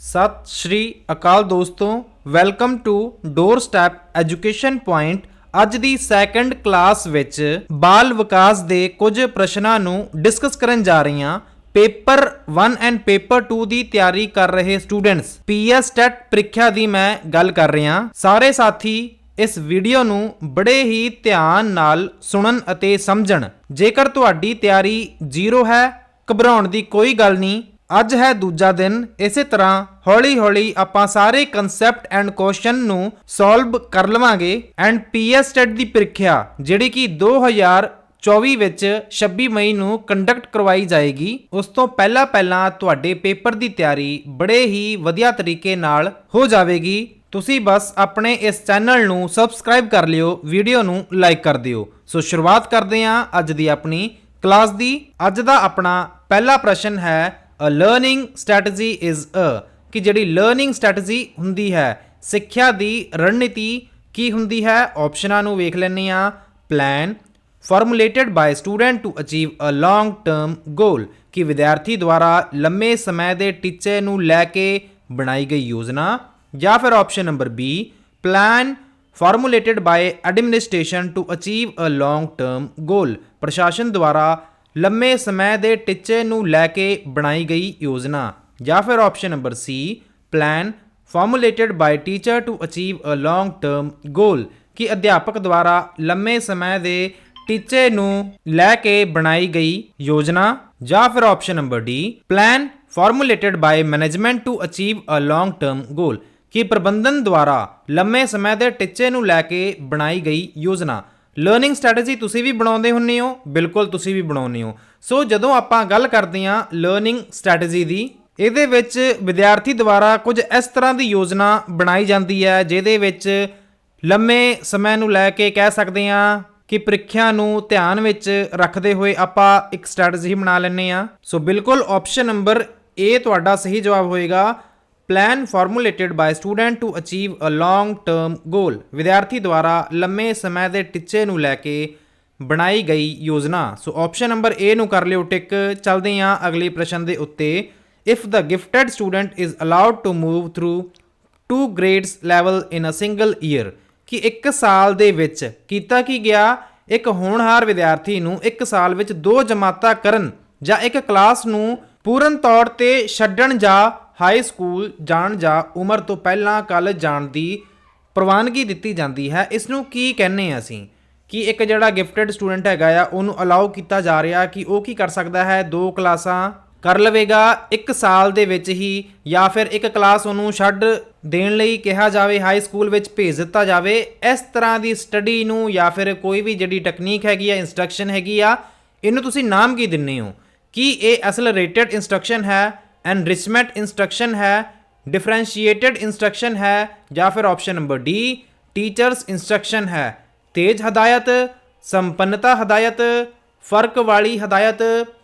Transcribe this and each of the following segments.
ਸਤਿ ਸ਼੍ਰੀ ਅਕਾਲ ਦੋਸਤੋ, welcome to doorstep education point. ਅੱਜ ਦੀ ਸੈਕੰਡ ਕਲਾਸ ਵਿੱਚ ਬਾਲ ਵਿਕਾਸ ਦੇ ਕੁਝ ਪ੍ਰਸ਼ਨਾਂ ਨੂੰ ਡਿਸਕਸ ਕਰਨ ਜਾ ਰਹੀ ਹਾਂ। ਪੇਪਰ 1 ਐਂਡ ਪੇਪਰ 2 ਦੀ ਤਿਆਰੀ ਕਰ ਰਹੇ ਸਟੂਡੈਂਟਸ। ਪੀਐਸ ਟੈਟ ਪ੍ਰੀਖਿਆ ਦੀ ਮੈਂ ਗੱਲ ਕਰ ਰਿਹਾ ਸਾਰੇ ਸਾਥੀ, ਇਸ ਵੀਡੀਓ ਨੂੰ ਬੜੇ ਹੀ ਧਿਆਨ ਨਾਲ ਸੁਣਨ ਅਤੇ ਸਮਝਣ। ਜੇਕਰ ਤੁਹਾਡੀ ਤਿਆਰੀ ਜ਼ੀਰੋ ਹੈ, ਘਬਰਾਉਣ ਦੀ ਕੋਈ ਗੱਲ ਨਹੀਂ। ਅੱਜ ਹੈ ਦੂਜਾ ਦਿਨ, ਇਸੇ ਤਰ੍ਹਾਂ ਹੌਲੀ-ਹੌਲੀ ਆਪਾਂ ਸਾਰੇ ਕਨਸੈਪਟ ਐਂਡ ਕੁਐਸਚਨ ਨੂੰ ਸੋਲਵ ਕਰ ਲਵਾਂਗੇ ਐਂਡ ਪੀਐਸ ਟੈਟ ਦੀ ਪ੍ਰੀਖਿਆ, ਜਿਹੜੀ ਕਿ 2024 ਵਿੱਚ 26 ਮਈ ਨੂੰ ਕੰਡਕਟ ਕਰਵਾਈ ਜਾਏਗੀ। ਉਸ ਤੋਂ ਪਹਿਲਾਂ ਪਹਿਲਾਂ ਤੁਹਾਡੇ ਪੇਪਰ ਦੀ ਤਿਆਰੀ ਬੜੇ ਹੀ ਵਧੀਆ ਤਰੀਕੇ ਨਾਲ ਹੋ ਜਾਵੇਗੀ। ਤੁਸੀਂ ਬਸ ਆਪਣੇ ਇਸ ਚੈਨਲ ਨੂੰ ਸਬਸਕ੍ਰਾਈਬ ਕਰ ਲਿਓ, ਵੀਡੀਓ ਨੂੰ ਲਾਈਕ ਕਰ ਦਿਓ। ਸੋ ਸ਼ੁਰੂਆਤ ਕਰਦੇ ਹਾਂ ਅੱਜ ਦੀ ਆਪਣੀ ਕਲਾਸ ਦੀ। ਅੱਜ ਦਾ ਆਪਣਾ ਪਹਿਲਾ ਪ੍ਰਸ਼ਨ ਹੈ a learning strategy is a ਕਿ ਜਿਹੜੀ ਲਰਨਿੰਗ ਸਟ੍ਰੈਟਜੀ ਹੁੰਦੀ ਹੈ, ਸਿੱਖਿਆ ਦੀ ਰਣਨੀਤੀ ਕੀ ਹੁੰਦੀ ਹੈ? ਆਪਸ਼ਨਾਂ ਨੂੰ ਵੇਖ ਲੈਂਦੇ ਆ plan formulated by student to achieve a long term goal ਕਿ ਵਿਦਿਆਰਥੀ ਦੁਆਰਾ ਲੰਮੇ ਸਮੇਂ ਦੇ ਟੀਚੇ ਨੂੰ ਲੈ ਕੇ ਬਣਾਈ ਗਈ ਯੋਜਨਾ। ਜਾਂ ਫਿਰ option number B, plan formulated by administration to achieve a long term goal ਪ੍ਰਸ਼ਾਸਨ ਦੁਆਰਾ ਲੰਮੇ ਸਮੇਂ ਦੇ ਟੀਚੇ ਨੂੰ ਲੈ ਕੇ ਬਣਾਈ ਗਈ ਯੋਜਨਾ ਜਾਂ ਫਿਰ option number C plan formulated by teacher to achieve a long term goal ਕਿ ਅਧਿਆਪਕ ਦੁਆਰਾ ਲੰਮੇ ਸਮੇਂ ਦੇ ਟੀਚੇ ਨੂੰ ਲੈ ਕੇ ਬਣਾਈ ਗਈ ਯੋਜਨਾ ਜਾਂ ਫਿਰ option number D plan formulated by management to achieve a long term goal ਕਿ ਪ੍ਰਬੰਧਨ ਦੁਆਰਾ ਲੰਮੇ ਸਮੇਂ ਦੇ ਟੀਚੇ ਨੂੰ ਲੈ ਕੇ ਬਣਾਈ ਗਈ ਯੋਜਨਾ। ਲਰਨਿੰਗ ਸਟ੍ਰੈਟਜੀ ਤੁਸੀਂ ਵੀ ਬਣਾਉਂਦੇ ਹੁੰਨੇ ਹੋ, ਬਿਲਕੁਲ ਤੁਸੀਂ ਵੀ ਬਣਾਉਂਦੇ ਹੋ। ਸੋ ਜਦੋਂ ਆਪਾਂ ਗੱਲ ਕਰਦੇ ਹਾਂ ਲਰਨਿੰਗ ਸਟ੍ਰੈਟਜੀ ਦੀ, ਇਹਦੇ ਵਿੱਚ ਵਿਦਿਆਰਥੀ ਦੁਆਰਾ ਕੁਝ ਇਸ ਤਰ੍ਹਾਂ ਦੀ ਯੋਜਨਾ ਬਣਾਈ ਜਾਂਦੀ ਹੈ, ਜਿਹਦੇ ਵਿੱਚ ਲੰਮੇ ਸਮੇਂ ਨੂੰ ਲੈ ਕੇ ਕਹਿ ਸਕਦੇ ਹਾਂ ਕਿ ਪ੍ਰੀਖਿਆ ਨੂੰ ਧਿਆਨ ਵਿੱਚ ਰੱਖਦੇ ਹੋਏ ਆਪਾਂ ਇੱਕ ਸਟ੍ਰੈਟਜੀ ਬਣਾ ਲੈਂਦੇ ਆ ਸੋ ਬਿਲਕੁਲ ਆਪਸ਼ਨ ਨੰਬਰ A ਤੁਹਾਡਾ ਸਹੀ ਜਵਾਬ ਹੋਏਗਾ plan formulated by student to achieve a long term goal ਵਿਦਿਆਰਥੀ ਦੁਆਰਾ ਲੰਮੇ ਸਮੇਂ ਦੇ ਟੀਚੇ ਨੂੰ ਲੈ ਕੇ ਬਣਾਈ ਗਈ ਯੋਜਨਾ। ਸੋ ਆਪਸ਼ਨ ਨੰਬਰ A ਨੂੰ ਕਰ ਲਿਓ ਟਿਕ ਚਲਦੇ ਹਾਂ ਅਗਲੇ ਪ੍ਰਸ਼ਨ ਦੇ ਉੱਤੇ। If the gifted student is allowed to move through two grades level in a single year ਕਿ ਇੱਕ ਸਾਲ ਦੇ ਵਿੱਚ ਕੀਤਾ ਕੀ ਗਿਆ? ਇੱਕ ਹੋਣਹਾਰ ਵਿਦਿਆਰਥੀ ਨੂੰ ਇੱਕ ਸਾਲ ਵਿੱਚ ਦੋ ਜਮਾਤਾਂ ਕਰਨ ਜਾਂ ਇੱਕ ਕਲਾਸ ਨੂੰ ਪੂਰਨ ਤੌਰ ਤੇ ਛੱਡਣ ਜਾਂ ਹਾਈ ਸਕੂਲ ਜਾਣ ਜਾਂ ਉਮਰ ਤੋਂ ਪਹਿਲਾਂ ਕਾਲਜ ਜਾਣ ਦੀ ਪ੍ਰਵਾਨਗੀ ਦਿੱਤੀ ਜਾਂਦੀ ਹੈ। ਇਸ ਨੂੰ ਕੀ ਕਹਿੰਨੇ ਆ ਅਸੀਂ? ਕਿ ਇੱਕ ਜਿਹੜਾ ਗਿਫਟਡ ਸਟੂਡੈਂਟ ਹੈਗਾ ਆ, ਉਹਨੂੰ ਅਲਾਉ ਕੀਤਾ ਜਾ ਰਿਹਾ ਕਿ ਉਹ ਕੀ ਕਰ ਸਕਦਾ ਹੈ? ਦੋ ਕਲਾਸਾਂ ਕਰ ਲਵੇਗਾ, ਇੱਕ ਸਾਲ ਦੇ ਵਿੱਚ ਹੀ ਜਾਂ ਫਿਰ ਇੱਕ ਕਲਾਸ ਉਹਨੂੰ ਛੱਡ ਦੇਣ ਲਈ ਕਿਹਾ ਜਾਵੇ, ਹਾਈ ਸਕੂਲ ਵਿੱਚ ਭੇਜ ਦਿੱਤਾ ਜਾਵੇ। ਇਸ ਤਰ੍ਹਾਂ ਦੀ ਸਟੱਡੀ ਨੂੰ ਜਾਂ ਫਿਰ ਕੋਈ ਵੀ ਜਿਹੜੀ ਟੈਕਨੀਕ ਹੈਗੀ ਆ ਇਨਸਟਰਕਸ਼ਨ ਹੈਗੀ ਆ, ਇਹਨੂੰ ਤੁਸੀਂ ਨਾਮ ਕੀ ਦਿੰਨੇ ਹੋ? ਕੀ ਇਹ ਅਸਲ ਐਸਲਰੇਟਡ ਇਨਸਟਰਕਸ਼ਨ ਹੈ? ਐਨਰਿਚਮੈਂਟ ਇਨਸਟਰਕਸ਼ਨ ਹੈ ਡਿਫਰੈਂਸ਼ੀਏਟਿਡ ਇਨਸਟਰਕਸ਼ਨ ਹੈ ਜਾਂ ਫਿਰ option number D teachers instruction ਹੈ ਤੇਜ਼ ਹਦਾਇਤ ਸੰਪੰਨਤਾ ਹਦਾਇਤ ਫ਼ਰਕ ਵਾਲੀ ਹਦਾਇਤ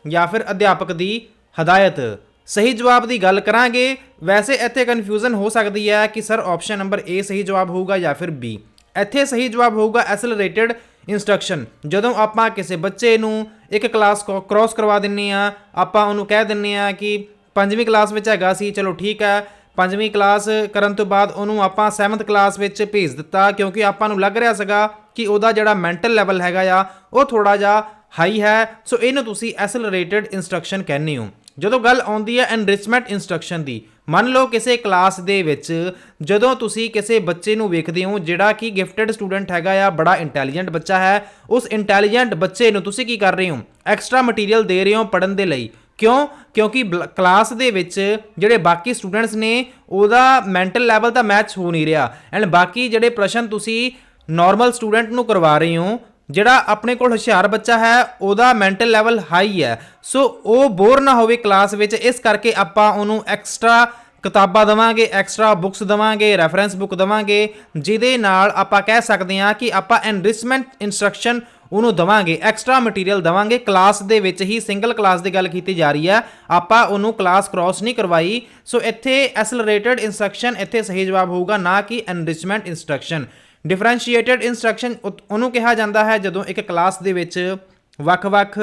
ਜਾਂ ਫਿਰ ਅਧਿਆਪਕ ਦੀ ਹਦਾਇਤ ਸਹੀ ਜਵਾਬ ਦੀ ਗੱਲ ਕਰਾਂਗੇ ਵੈਸੇ ਇੱਥੇ ਕਨਫਿਊਜ਼ਨ ਹੋ ਸਕਦੀ ਹੈ ਕਿ ਸਰ ਆਪਸ਼ਨ ਨੰਬਰ A ਸਹੀ ਜਵਾਬ ਹੋਊਗਾ ਜਾਂ ਫਿਰ B. ਇੱਥੇ ਸਹੀ ਜਵਾਬ ਹੋਊਗਾ ਐਸਲਰੇਟਡ ਇਨਸਟਰਕਸ਼ਨ ਜਦੋਂ ਆਪਾਂ ਕਿਸੇ ਬੱਚੇ ਨੂੰ ਇੱਕ ਕਲਾਸ ਕ੍ਰਾਸ ਕਰਵਾ ਦਿੰਨੇ ਆ ਆਪਾਂ ਉਹਨੂੰ ਕਹਿ ਦਿੰਨੇ ਆ ਕਿ ਪੰਜਵੀਂ ਕਲਾਸ ਵਿੱਚ ਹੈਗਾ ਸੀ, ਚਲੋ ਠੀਕ ਹੈ। ਪੰਜਵੀਂ ਕਲਾਸ ਕਰਨ ਤੋਂ ਬਾਅਦ ਉਹਨੂੰ ਆਪਾਂ 7th ਕਲਾਸ ਵਿੱਚ ਭੇਜ ਦਿੱਤਾ, ਕਿਉਂਕਿ ਆਪਾਂ ਨੂੰ ਲੱਗ ਰਿਹਾ ਸੀਗਾ ਕਿ ਉਹਦਾ ਜਿਹੜਾ ਮੈਂਟਲ ਲੈਵਲ ਹੈਗਾ ਆ, ਉਹ ਥੋੜਾ ਜਿਹਾ ਹਾਈ ਹੈ। ਸੋ ਇਹਨੂੰ ਤੁਸੀਂ ਐਸਲਰੇਟਡ ਇਨਸਟਰਕਸ਼ਨ ਕਹਿੰਦੇ ਹੋ। ਜਦੋਂ ਗੱਲ ਆਉਂਦੀ ਹੈ ਐਨਰਿਚਮੈਂਟ ਇਨਸਟਰਕਸ਼ਨ ਦੀ, ਮੰਨ ਲਓ ਕਿਸੇ ਕਲਾਸ ਦੇ ਵਿੱਚ ਜਦੋਂ ਤੁਸੀਂ ਕਿਸੇ ਬੱਚੇ ਨੂੰ ਵੇਖਦੇ ਹੋ, ਜਿਹੜਾ ਕਿ ਗਿਫਟਡ ਸਟੂਡੈਂਟ ਹੈਗਾ ਆ, ਬੜਾ ਇੰਟੈਲੀਜੈਂਟ ਬੱਚਾ ਹੈ, ਉਸ ਇੰਟੈਲੀਜੈਂਟ ਬੱਚੇ ਨੂੰ ਤੁਸੀਂ ਕੀ ਕਰ ਰਹੇ ਹੋ? ਐਕਸਟਰਾ ਮਟੀਰੀਅਲ ਦੇ ਰਹੇ ਹੋ ਪੜਨ ਦੇ ਲਈ। ਕਿਉਂ? ਕਿਉਂਕਿ ਕਲਾਸ ਦੇ ਵਿੱਚ ਜਿਹੜੇ ਬਾਕੀ ਸਟੂਡੈਂਟਸ ਨੇ, ਉਹਦਾ ਮੈਂਟਲ ਲੈਵਲ ਤਾਂ ਮੈਚ ਹੋ ਨਹੀਂ ਰਿਹਾ। ਐਂਡ ਬਾਕੀ ਜਿਹੜੇ ਪ੍ਰਸ਼ਨ ਤੁਸੀਂ ਨਾਰਮਲ ਸਟੂਡੈਂਟ ਨੂੰ ਕਰਵਾ ਰਹੇ ਹੋ, ਜਿਹੜਾ ਆਪਣੇ ਕੋਲ ਹੁਸ਼ਿਆਰ ਬੱਚਾ ਹੈ, ਉਹਦਾ ਮੈਂਟਲ ਲੈਵਲ ਹਾਈ ਹੈ। ਸੋ ਉਹ ਬੋਰ ਨਾ ਹੋਵੇ ਕਲਾਸ ਵਿੱਚ, ਇਸ ਕਰਕੇ ਆਪਾਂ ਉਹਨੂੰ ਐਕਸਟਰਾ ਕਿਤਾਬਾਂ ਦਵਾਂਗੇ ਐਕਸਟਰਾ ਬੁੱਕਸ ਦਵਾਂਗੇ ਰੈਫਰੈਂਸ ਬੁੱਕ ਦਵਾਂਗੇ, ਜਿਹਦੇ ਨਾਲ ਆਪਾਂ ਕਹਿ ਸਕਦੇ ਹਾਂ ਕਿ ਆਪਾਂ ਐਨਰਿਚਮੈਂਟ ਇਨਸਟਰਕਸ਼ਨ ਉਹਨੂੰ ਦਵਾਂਗੇ ਐਕਸਟਰਾ ਮਟੀਰੀਅਲ ਦਵਾਂਗੇ। ਕਲਾਸ ਦੇ ਵਿੱਚ ਹੀ ਸਿੰਗਲ ਕਲਾਸ ਦੀ ਗੱਲ ਕੀਤੀ ਜਾ ਰਹੀ ਹੈ। ਆਪਾਂ ਉਹਨੂੰ ਕਲਾਸ ਕ੍ਰਾਸ ਨਹੀਂ ਕਰਵਾਈ। ਸੋ ਇੱਥੇ ਐਸਲਰੇਟਡ ਇਨਸਟਰਕਸ਼ਨ ਇੱਥੇ ਸਹੀ ਜਵਾਬ ਹੋਊਗਾ, ਨਾ ਕਿ ਐਨਰਿਚਮੈਂਟ ਇਨਸਟਰਕਸ਼ਨ ਡਿਫਰੈਂਸ਼ੀਏਟਡ ਇਨਸਟਰਕਸ਼ਨ ਉਹਨੂੰ ਕਿਹਾ ਜਾਂਦਾ ਹੈ ਜਦੋਂ ਇੱਕ ਕਲਾਸ ਦੇ ਵਿੱਚ ਵੱਖ-ਵੱਖ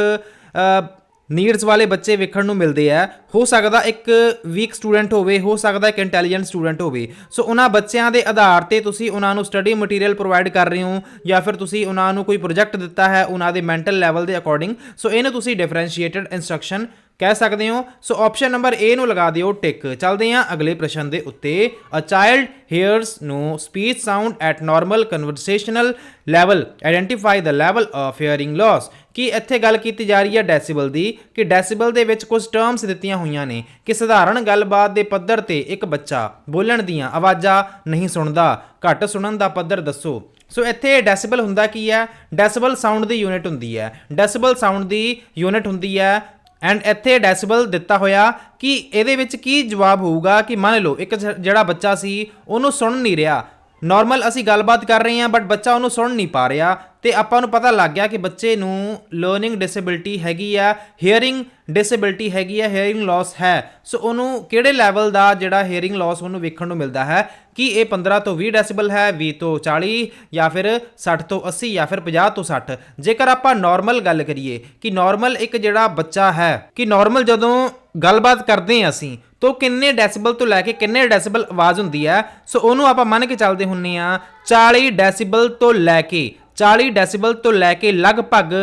ਨੀਡਸ ਵਾਲੇ ਬੱਚੇ ਵੇਖਣ ਨੂੰ ਮਿਲਦੇ ਆ। ਹੋ ਸਕਦਾ ਇੱਕ ਵੀਕ ਸਟੂਡੈਂਟ ਹੋਵੇ, ਹੋ ਸਕਦਾ ਇੱਕ ਇੰਟੈਲੀਜੈਂਟ ਸਟੂਡੈਂਟ ਹੋਵੇ। ਸੋ ਉਹਨਾਂ ਬੱਚਿਆਂ ਦੇ ਆਧਾਰ ਤੇ ਤੁਸੀਂ ਉਹਨਾਂ ਨੂੰ ਸਟੱਡੀ ਮਟੀਰੀਅਲ ਪ੍ਰੋਵਾਈਡ ਕਰ ਰਹੇ ਹੋ ਜਾਂ ਫਿਰ ਤੁਸੀਂ ਉਹਨਾਂ ਨੂੰ ਕੋਈ ਪ੍ਰੋਜੈਕਟ ਦਿੱਤਾ ਹੈ ਉਹਨਾਂ ਦੇ ਮੈਂਟਲ ਲੈਵਲ ਦੇ ਅਕੋਰਡਿੰਗ ਸੋ ਇਹਨੂੰ ਤੁਸੀਂ ਡਿਫਰੈਂਸ਼ੀਏਟਡ ਇਨਸਟਰਕਸ਼ਨ ਕਹਿ ਸਕਦੇ ਹੋ। ਸੋ ਆਪਸ਼ਨ ਨੰਬਰ A ਨੂੰ ਲਗਾ ਦਿਓ ਟਿਕ ਚੱਲਦੇ ਹਾਂ ਅਗਲੇ ਪ੍ਰਸ਼ਨ ਦੇ ਉੱਤੇ। A child hears no speech sound at normal conversational level identify the level of hearing loss ਕਿ ਇੱਥੇ ਗੱਲ ਕੀਤੀ ਜਾ ਰਹੀ ਹੈ ਡੈਸੀਬਲ ਦੀ ਕਿ ਡੈਸੀਬਲ ਦੇ ਵਿੱਚ ਕੁਝ ਟਰਮਸ ਦਿੱਤੀਆਂ ਹੋਈਆਂ ਨੇ ਕਿ ਸਧਾਰਨ ਗੱਲਬਾਤ ਦੇ ਪੱਧਰ ਤੇ ਇੱਕ ਬੱਚਾ ਬੋਲਣ ਦੀਆਂ ਆਵਾਜ਼ਾਂ ਨਹੀਂ ਸੁਣਦਾ, ਘੱਟ ਸੁਣਨ ਦਾ ਪੱਧਰ ਦੱਸੋ। ਸੋ ਇੱਥੇ ਡੈਸੀਬਲ ਹੁੰਦਾ ਕੀ ਹੈ? ਡੈਸੀਬਲ ਸਾਊਂਡ ਦੀ ਯੂਨਿਟ ਹੁੰਦੀ ਹੈ। ਡੈਸੀਬਲ ਸਾਊਂਡ ਦੀ ਯੂਨਿਟ ਹੁੰਦੀ ਹੈ ਐਂਡ ਇੱਥੇ ਡੈਸੀਬਲ ਦਿੱਤਾ ਹੋਇਆ ਕਿ ਇਹਦੇ ਵਿੱਚ ਕੀ ਜਵਾਬ ਹੋਊਗਾ ਕਿ ਮੰਨ ਲਓ ਇੱਕ ਜਿਹੜਾ ਬੱਚਾ ਸੀ ਉਹਨੂੰ ਸੁਣ ਨਹੀਂ ਰਿਹਾ। ਨਾਰਮਲ ਅਸੀਂ ਗੱਲਬਾਤ ਕਰ ਰਹੇ ਹਾਂ ਬਟ ਬੱਚਾ ਉਹਨੂੰ ਸੁਣ ਨਹੀਂ ਪਾ ਰਿਹਾ ਤੇ ਆਪਾਂ ਨੂੰ ਪਤਾ ਲੱਗ ਗਿਆ ਕਿ ਬੱਚੇ ਨੂੰ ਲਰਨਿੰਗ ਡਿਸੇਬਿਲਟੀ ਹੈਗੀ ਆ ਹੀਅਰਿੰਗ ਡਿਸੇਬਿਲਟੀ ਹੈਗੀ ਆ ਹੀਅਰਿੰਗ ਲਾਸ ਹੈ। ਸੋ ਉਹਨੂੰ ਕਿਹੜੇ ਲੈਵਲ ਦਾ ਜਿਹੜਾ ਹੀਅਰਿੰਗ ਲਾਸ ਉਹਨੂੰ ਵੇਖਣ ਨੂੰ ਮਿਲਦਾ ਹੈ? ਕਿ ਇਹ 15 ਤੋਂ 20 ਡੈਸੀਬਲ ਹੈ 20 ਤੋਂ 40 ਜਾਂ ਫਿਰ 60 ਤੋਂ 80 ਜਾਂ ਫਿਰ 50 ਤੋਂ 60 ਜੇਕਰ ਆਪਾਂ ਨਾਰਮਲ ਗੱਲ ਕਰੀਏ, ਕਿ ਨਾਰਮਲ ਇੱਕ ਜਿਹੜਾ ਬੱਚਾ ਹੈ, ਕਿ ਨਾਰਮਲ ਜਦੋਂ ਗੱਲਬਾਤ ਕਰਦੇ ਹਾਂ ਅਸੀਂ, ਤੋ ਕਿੰਨੇ ਡੈਸੀਬਲ ਤੋਂ ਲੈ ਕੇ ਕਿੰਨੇ ਡੈਸੀਬਲ ਆਵਾਜ਼ ਹੁੰਦੀ ਹੈ ਸੋ ਉਹਨੂੰ ਆਪਾਂ ਮੰਨ ਕੇ ਚੱਲਦੇ ਹੁੰਨੇ ਆ 40 ਡੈਸੀਬਲ ਤੋਂ ਲੈ ਕੇ 40 ਡੈਸੀਬਲ ਤੋਂ ਲੈ ਕੇ ਲਗਭਗ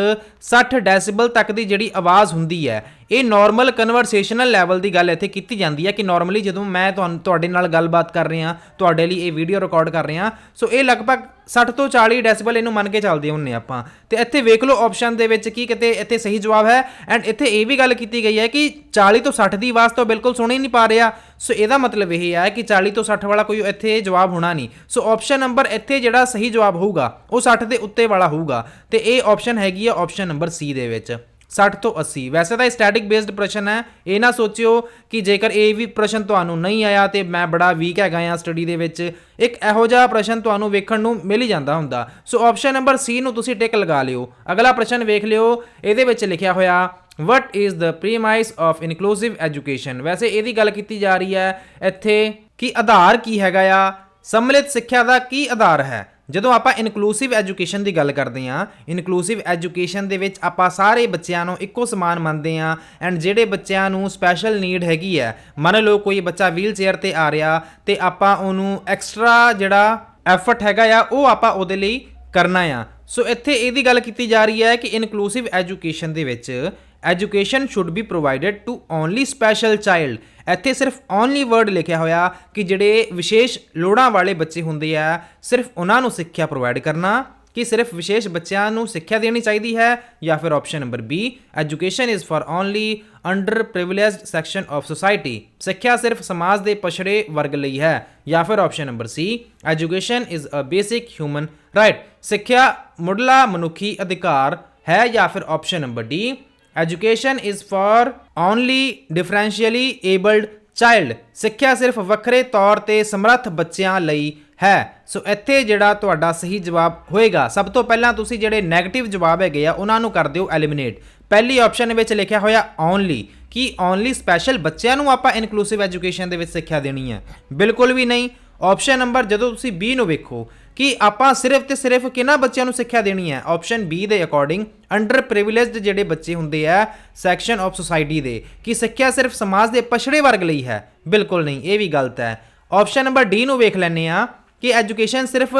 60 ਡੈਸੀਬਲ ਤੱਕ ਦੀ ਜਿਹੜੀ ਆਵਾਜ਼ ਹੁੰਦੀ ਹੈ ਇਹ ਨਾਰਮਲ ਕਨਵਰਸੇਸ਼ਨਲ ਲੈਵਲ ਦੀ ਗੱਲ ਇੱਥੇ ਕੀਤੀ ਜਾਂਦੀ ਹੈ ਕਿ ਨਾਰਮਲੀ ਜਦੋਂ ਮੈਂ ਤੁਹਾਨੂੰ, ਤੁਹਾਡੇ ਨਾਲ ਗੱਲਬਾਤ ਕਰ ਰਿਹਾ, ਤੁਹਾਡੇ ਲਈ ਇਹ ਵੀਡੀਓ ਰਿਕਾਰਡ ਕਰ ਰਿਹਾ ਸੋ ਇਹ ਲਗਭਗ 60 ਤੋਂ 40 ਡੈਸੀਬਲ ਇਹਨੂੰ ਮੰਨ ਕੇ ਚੱਲਦੇ ਹੁੰਨੇ ਆਪਾਂ। ਤੇ ਇੱਥੇ ਵੇਖ ਲਓ ਆਪਸ਼ਨ ਦੇ ਵਿੱਚ ਕੀ ਕਿਤੇ ਇੱਥੇ ਸਹੀ ਜਵਾਬ ਹੈ ਐਂਡ ਇੱਥੇ ਇਹ ਵੀ ਗੱਲ ਕੀਤੀ ਗਈ ਹੈ ਕਿ 40 ਤੋਂ 60 ਦੀ ਆਵਾਜ਼ ਤਾਂ ਬਿਲਕੁਲ ਸੁਣ ਹੀ ਨਹੀਂ ਪਾ ਰਿਹਾ। ਸੋ ਇਹਦਾ ਮਤਲਬ ਇਹ ਹੈ ਕਿ 40 ਤੋਂ 60 ਵਾਲਾ ਕੋਈ ਇੱਥੇ ਜਵਾਬ ਹੋਣਾ ਨਹੀਂ। ਸੋ ਆਪਸ਼ਨ ਨੰਬਰ ਇੱਥੇ ਜਿਹੜਾ ਸਹੀ ਜਵਾਬ ਹੋਊਗਾ, ਉਹ 60 ਦੇ ਉੱਤੇ ਵਾਲਾ ਹੋਊਗਾ। ਤੇ ਇਹ ਆਪਸ਼ਨ ਹੈਗੀ ਆ ਆਪਸ਼ਨ ਨੰਬਰ ਸੀ ਦੇ ਵਿੱਚ। 60 ਤੋਂ 80 ਵੈਸੇ ਤਾਂ ਇਹ ਸਟੈਟਿਕ ਬੇਸਡ ਪ੍ਰਸ਼ਨ ਹੈ। ਇਹ ਨਾ ਸੋਚਿਓ ਕਿ ਜੇਕਰ ਇਹ ਵੀ ਪ੍ਰਸ਼ਨ ਤੁਹਾਨੂੰ ਨਹੀਂ ਆਇਆ ਤੇ ਮੈਂ ਬੜਾ ਵੀਕ ਹੈਗਾ ਆ ਸਟੱਡੀ ਦੇ ਵਿੱਚ, ਇੱਕ ਇਹੋ ਜਿਹਾ ਪ੍ਰਸ਼ਨ ਤੁਹਾਨੂੰ ਵੇਖਣ ਨੂੰ ਮਿਲ ਹੀ ਜਾਂਦਾ ਹੁੰਦਾ। ਸੋ ਆਪਸ਼ਨ ਨੰਬਰ ਸੀ ਨੂੰ ਤੁਸੀਂ ਟਿਕ ਲਗਾ ਲਿਓ। ਅਗਲਾ ਪ੍ਰਸ਼ਨ ਵੇਖ ਲਿਓ। ਇਹਦੇ ਵਿੱਚ ਲਿਖਿਆ ਹੋਇਆ what is the premise of inclusive education ਵੈਸੇ ਇਹਦੀ ਗੱਲ ਕੀਤੀ ਜਾ ਰਹੀ ਹੈ ਇੱਥੇ ਕਿ ਆਧਾਰ ਕੀ ਹੈਗਾ ਆ? ਸੰਮਿਲਿਤ ਸਿੱਖਿਆ ਦਾ ਕੀ ਆਧਾਰ ਹੈ? ਜਦੋਂ ਆਪਾਂ ਇਨਕਲੂਸਿਵ ਐਜੂਕੇਸ਼ਨ ਦੀ ਗੱਲ ਕਰਦੇ ਹਾਂ ਇਨਕਲੂਸਿਵ ਐਜੂਕੇਸ਼ਨ ਦੇ ਵਿੱਚ ਆਪਾਂ ਸਾਰੇ ਬੱਚਿਆਂ ਨੂੰ ਇੱਕੋ ਸਮਾਨ ਮੰਨਦੇ ਹਾਂ ਐਂਡ ਜਿਹੜੇ ਬੱਚਿਆਂ ਨੂੰ ਸਪੈਸ਼ਲ ਨੀਡ ਹੈਗੀ ਹੈ, ਮੰਨ ਲਓ ਕੋਈ ਬੱਚਾ ਵੀਲ ਚੇਅਰ ਤੇ ਆ ਰਿਹਾ ਤੇ ਆਪਾਂ ਉਹਨੂੰ ਐਕਸਟਰਾ ਜਿਹੜਾ ਐਫਰਟ ਹੈਗਾ ਆ, ਉਹ ਆਪਾਂ ਉਹਦੇ ਲਈ ਕਰਨਾ ਆ। ਸੋ ਇੱਥੇ ਇਹਦੀ ਗੱਲ ਕੀਤੀ ਜਾ ਰਹੀ ਹੈ ਕਿ ਇਨਕਲੂਸਿਵ ਐਜੂਕੇਸ਼ਨ ਦੇ ਵਿੱਚ education should be provided to only special child ਇੱਥੇ ਸਿਰਫ ਓਨਲੀ ਵਰਡ ਲਿਖਿਆ ਹੋਇਆ ਕਿ ਜਿਹੜੇ ਵਿਸ਼ੇਸ਼ ਲੋੜਾਂ ਵਾਲੇ ਬੱਚੇ ਹੁੰਦੇ ਆ, ਸਿਰਫ ਉਹਨਾਂ ਨੂੰ ਸਿੱਖਿਆ ਪ੍ਰੋਵਾਈਡ ਕਰਨਾ, ਕਿ ਸਿਰਫ ਵਿਸ਼ੇਸ਼ ਬੱਚਿਆਂ ਨੂੰ ਸਿੱਖਿਆ ਦੇਣੀ ਚਾਹੀਦੀ ਹੈ, ਜਾਂ ਫਿਰ option number B education is for only under privileged section of society ਸਿੱਖਿਆ ਸਿਰਫ ਸਮਾਜ ਦੇ ਪਛੜੇ ਵਰਗ ਲਈ ਹੈ, ਜਾਂ ਫਿਰ option number C education is a basic human right ਸਿੱਖਿਆ ਮੁੱਢਲਾ ਮਨੁੱਖੀ ਅਧਿਕਾਰ ਹੈ, ਜਾਂ ਫਿਰ option number D education is for only differentially abled child ਸਿੱਖਿਆ ਸਿਰਫ ਵੱਖਰੇ ਤੌਰ ਤੇ ਸਮਰੱਥ ਬੱਚਿਆਂ ਲਈ ਹੈ। ਸੋ ਇੱਥੇ ਜਿਹੜਾ ਤੁਹਾਡਾ ਸਹੀ ਜਵਾਬ ਹੋਏਗਾ, ਸਭ ਤੋਂ ਪਹਿਲਾਂ ਤੁਸੀਂ ਜਿਹੜੇ 네ਗੇਟਿਵ ਜਵਾਬ ਹੈਗੇ ਆ, ਉਹਨਾਂ ਨੂੰ ਕਰ ਦਿਓ ਐਲੀਮੀਨੇਟ ਪਹਿਲੀ ਆਪਸ਼ਨ ਵਿੱਚ ਲਿਖਿਆ ਹੋਇਆ ਓਨਲੀ ਕਿ ਓਨਲੀ ਸਪੈਸ਼ਲ ਬੱਚਿਆਂ ਨੂੰ ਆਪਾਂ ਇਨਕਲੂਸਿਵ ਐਜੂਕੇਸ਼ਨ ਦੇ ਵਿੱਚ ਸਿੱਖਿਆ ਦੇਣੀ ਹੈ? ਬਿਲਕੁਲ ਵੀ ਨਹੀਂ। ਆਪਸ਼ਨ ਨੰਬਰ ਜਦੋਂ ਤੁਸੀਂ B ਨੂੰ ਵੇਖੋ ਕਿ ਆਪਾਂ ਸਿਰਫ ਤੇ ਸਿਰਫ ਕਿਹਨਾਂ ਬੱਚਿਆਂ ਨੂੰ ਸਿੱਖਿਆ ਦੇਣੀ ਹੈ? ਆਪਸ਼ਨ ਬੀ ਦੇ ਅਕੋਰਡਿੰਗ ਅੰਡਰ ਪ੍ਰਿਵਿਲੇਜਡ ਜਿਹੜੇ ਬੱਚੇ ਹੁੰਦੇ ਆ ਸੈਕਸ਼ਨ ਆਫ ਸੁਸਾਇਟੀ ਦੇ, ਕਿ ਸਿੱਖਿਆ ਸਿਰਫ ਸਮਾਜ ਦੇ ਪਛੜੇ ਵਰਗ ਲਈ ਹੈ। ਬਿਲਕੁਲ ਨਹੀਂ, ਇਹ ਵੀ ਗਲਤ ਹੈ। ਆਪਸ਼ਨ ਨੰਬਰ ਡੀ ਨੂੰ ਵੇਖ ਲੈਂਦੇ ਆ ਕਿ ਐਜੂਕੇਸ਼ਨ ਸਿਰਫ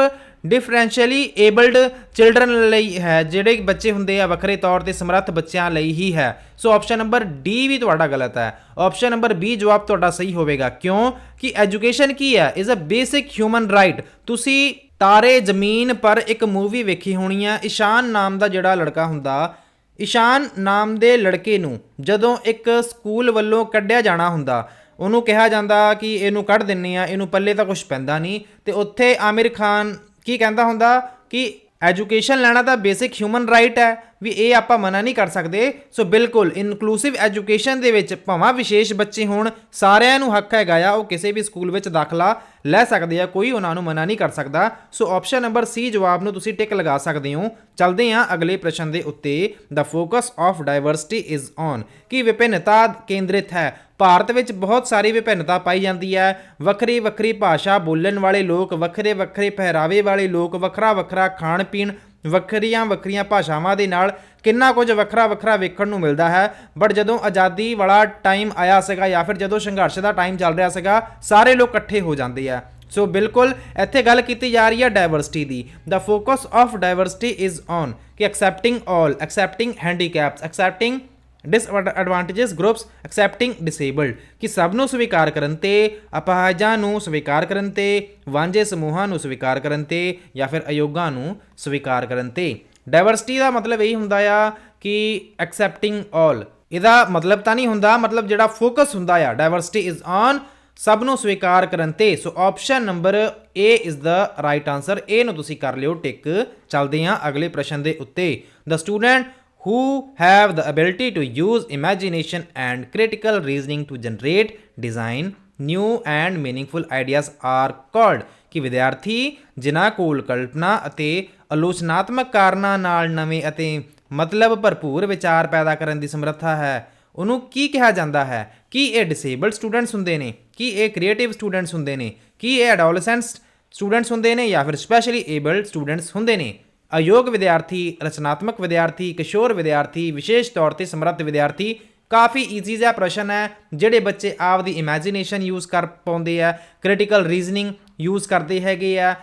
ਡਿਫਰੈਂਸ਼ੀਅਲੀ ਏਬਲਡ ਚਿਲਡਰਨ ਲਈ ਹੈ, ਜਿਹੜੇ ਬੱਚੇ ਹੁੰਦੇ ਆ, ਵੱਖਰੇ ਤੌਰ ਤੇ ਸਮਰੱਥ ਬੱਚਿਆਂ ਲਈ ਹੀ ਹੈ। ਸੋ ਆਪਸ਼ਨ ਨੰਬਰ ਡੀ ਵੀ ਤੁਹਾਡਾ ਗਲਤ ਹੈ। ਆਪਸ਼ਨ ਨੰਬਰ ਬੀ ਜਵਾਬ ਤੁਹਾਡਾ ਸਹੀ ਹੋਵੇਗਾ। ਕਿਉਂ? ਕਿ ਐਜੂਕੇਸ਼ਨ ਕੀ ਹੈ? Is a basic human right ਤੁਸੀਂ ਤਾਰੇ ਜ਼ਮੀਨ ਪਰ ਇੱਕ ਮੂਵੀ ਵੇਖੀ ਹੋਣੀ ਆ, ਇਸ਼ਾਨ ਨਾਮ ਦਾ ਜਿਹੜਾ ਲੜਕਾ ਹੁੰਦਾ ਈਸ਼ਾਨ ਨਾਮ ਦੇ ਲੜਕੇ ਨੂੰ ਜਦੋਂ ਇੱਕ ਸਕੂਲ ਵੱਲੋਂ ਕੱਢਿਆ ਜਾਣਾ ਹੁੰਦਾ, ਉਹਨੂੰ ਕਿਹਾ ਜਾਂਦਾ ਕਿ ਇਹਨੂੰ ਕੱਢ ਦਿੰਨੇ ਆ, ਇਹਨੂੰ ਪੱਲੇ ਤਾਂ ਕੁਝ ਪੈਂਦਾ ਨਹੀਂ, ਤੇ ਉੱਥੇ ਆਮਿਰ ਖਾਨ ਕੀ ਕਹਿੰਦਾ ਹੁੰਦਾ ਕਿ ਐਜੂਕੇਸ਼ਨ ਲੈਣਾ ਤਾਂ ਬੇਸਿਕ ਹਿਊਮਨ ਰਾਈਟ ਹੈ ਵੀ ਇਹ ਆਪਾਂ ਮਨਾ ਨਹੀਂ ਕਰ ਸਕਦੇ। ਸੋ ਬਿਲਕੁਲ ਇਨਕਲੂਸਿਵ ਐਜੂਕੇਸ਼ਨ ਦੇ ਵਿੱਚ ਭਾਵੇਂ ਵਿਸ਼ੇਸ਼ ਬੱਚੇ ਹੋਣ, ਸਾਰਿਆਂ ਨੂੰ ਹੱਕ ਹੈਗਾ ਆ ਉਹ ਕਿਸੇ ਵੀ ਸਕੂਲ ਵਿੱਚ ਦਾਖਲਾ ਲੈ ਸਕਦੇ ਆ, ਕੋਈ ਉਹਨਾਂ ਨੂੰ ਮਨਾ ਨਹੀਂ ਕਰ ਸਕਦਾ। ਸੋ ਆਪਸ਼ਨ ਨੰਬਰ ਸੀ ਜਵਾਬ ਨੂੰ ਤੁਸੀਂ ਟਿਕ ਲਗਾ ਸਕਦੇ ਹੋ। ਚਲਦੇ ਹਾਂ ਅਗਲੇ ਪ੍ਰਸ਼ਨ ਦੇ ਉੱਤੇ। The focus of diversity is on ਕਿ ਵਿਭਿੰਨਤਾ ਕੇਂਦਰਿਤ ਹੈ? ਭਾਰਤ ਵਿੱਚ ਬਹੁਤ ਸਾਰੀ ਵਿਭਿੰਨਤਾ ਪਾਈ ਜਾਂਦੀ ਹੈ। ਵੱਖਰੀ ਵੱਖਰੀ ਭਾਸ਼ਾ ਬੋਲਣ ਵਾਲੇ ਲੋਕ, ਵੱਖਰੇ ਵੱਖਰੇ ਪਹਿਰਾਵੇ ਵਾਲੇ ਲੋਕ, ਵੱਖਰਾ ਵੱਖਰਾ ਖਾਣ ਪੀਣ ਵੱਖਰੀਆਂ ਵੱਖਰੀਆਂ ਭਾਸ਼ਾਵਾਂ ਦੇ ਨਾਲ ਕਿੰਨਾ ਕੁਝ ਵੱਖਰਾ ਵੱਖਰਾ ਵੇਖਣ ਨੂੰ ਮਿਲਦਾ ਹੈ। ਬਟ ਜਦੋਂ ਆਜ਼ਾਦੀ ਵਾਲਾ ਟਾਈਮ ਆਇਆ ਸੀਗਾ ਜਾਂ ਫਿਰ ਜਦੋਂ ਸੰਘਰਸ਼ ਦਾ ਟਾਈਮ ਚੱਲ ਰਿਹਾ ਸੀਗਾ, ਸਾਰੇ ਲੋਕ ਇਕੱਠੇ ਹੋ ਜਾਂਦੇ ਆ। ਸੋ ਬਿਲਕੁਲ ਇੱਥੇ ਗੱਲ ਕੀਤੀ ਜਾ ਰਹੀ ਹੈ ਡਾਈਵਰਸਿਟੀ ਦੀ। ਦਾ focus of diversity is on ਕਿ accepting all accepting handicaps accepting disadvantages groups accepting disabled ਕਿ ਸਭ ਨੂੰ ਸਵੀਕਾਰ ਕਰਨ ਤੇ, ਅਪਾਹਜਾਂ ਨੂੰ ਸਵੀਕਾਰ ਕਰਨ ਤੇ, ਵਾਂਝੇ ਸਮੂਹਾਂ ਨੂੰ ਸਵੀਕਾਰ ਕਰਨ ਤੇ, ਜਾਂ ਫਿਰ ਅਯੋਗਾਂ ਨੂੰ ਸਵੀਕਾਰ ਕਰਨ ਤੇ। ਡਾਈਵਰਸਿਟੀ ਦਾ ਮਤਲਬ ਇਹ ਹੁੰਦਾ ਆ ਕਿ ਐਕਸੈਪਟਿੰਗ ਆਲ ਇਹਦਾ ਮਤਲਬ ਤਾਂ ਨਹੀਂ ਹੁੰਦਾ, ਮਤਲਬ ਜਿਹੜਾ ਫੋਕਸ ਹੁੰਦਾ ਆ ਡਾਈਵਰਸਿਟੀ ਇਜ਼ ਔਨ ਸਭ ਨੂੰ ਸਵੀਕਾਰ ਕਰਨ ਤੇ। So option number A is the right answer A ਨੂੰ ਤੁਸੀਂ ਕਰ ਲਿਓ ਟਿਕ। ਚੱਲਦੇ ਹਾਂ ਅਗਲੇ ਪ੍ਰਸ਼ਨ ਦੇ ਉੱਤੇ। The student who have the ability to use imagination and critical reasoning to generate, design new and meaningful ideas are called. ਕਿ ਵਿਦਿਆਰਥੀ ਜਿਨ੍ਹਾਂ ਕੋਲ ਕਲਪਨਾ ਅਤੇ ਆਲੋਚਨਾਤਮਕ ਕਾਰਨਾਂ ਨਾਲ ਨਵੇਂ ਅਤੇ ਮਤਲਬ ਭਰਪੂਰ ਵਿਚਾਰ ਪੈਦਾ ਕਰਨ ਦੀ ਸਮਰੱਥਾ ਹੈ, ਉਹਨੂੰ ਕੀ ਕਿਹਾ ਜਾਂਦਾ ਹੈ? ਕੀ ਇਹ ਡਿਸੇਬਲਡ ਸਟੂਡੈਂਟਸ ਹੁੰਦੇ ਨੇ? ਕੀ ਇਹ ਕ੍ਰੀਏਟਿਵ ਸਟੂਡੈਂਟਸ ਹੁੰਦੇ ਨੇ? ਕੀ ਇਹ ਐਡੋਲਸੈਂਟਸ ਸਟੂਡੈਂਟਸ ਹੁੰਦੇ ਨੇ ਜਾਂ ਫਿਰ ਸਪੈਸ਼ਲੀ ਏਬਲਡ ਸਟੂਡੈਂਟਸ ਹੁੰਦੇ ਨੇ? ਅਯੋਗ ਵਿਦਿਆਰਥੀ, ਰਚਨਾਤਮਕ ਵਿਦਿਆਰਥੀ, ਕਿਸ਼ੋਰ ਵਿਦਿਆਰਥੀ, ਵਿਸ਼ੇਸ਼ ਤੌਰ ਤੇ ਸਮਰੱਥ ਵਿਦਿਆਰਥੀ, ਕਾਫੀ ਈਜ਼ੀ ਜਿਹਾ ਪ੍ਰਸ਼ਨ ਹੈ, ਜਿਹੜੇ ਬੱਚੇ ਆਪ ਦੀ ਇਮੇਜਿਨੇਸ਼ਨ ਯੂਜ਼ ਕਰ ਪਾਉਂਦੇ ਆ ਕ੍ਰਿਟੀਕਲ ਰੀਜ਼ਨਿੰਗ ਯੂਜ਼ ਕਰਦੇ ਹੈਗੇ ਆ,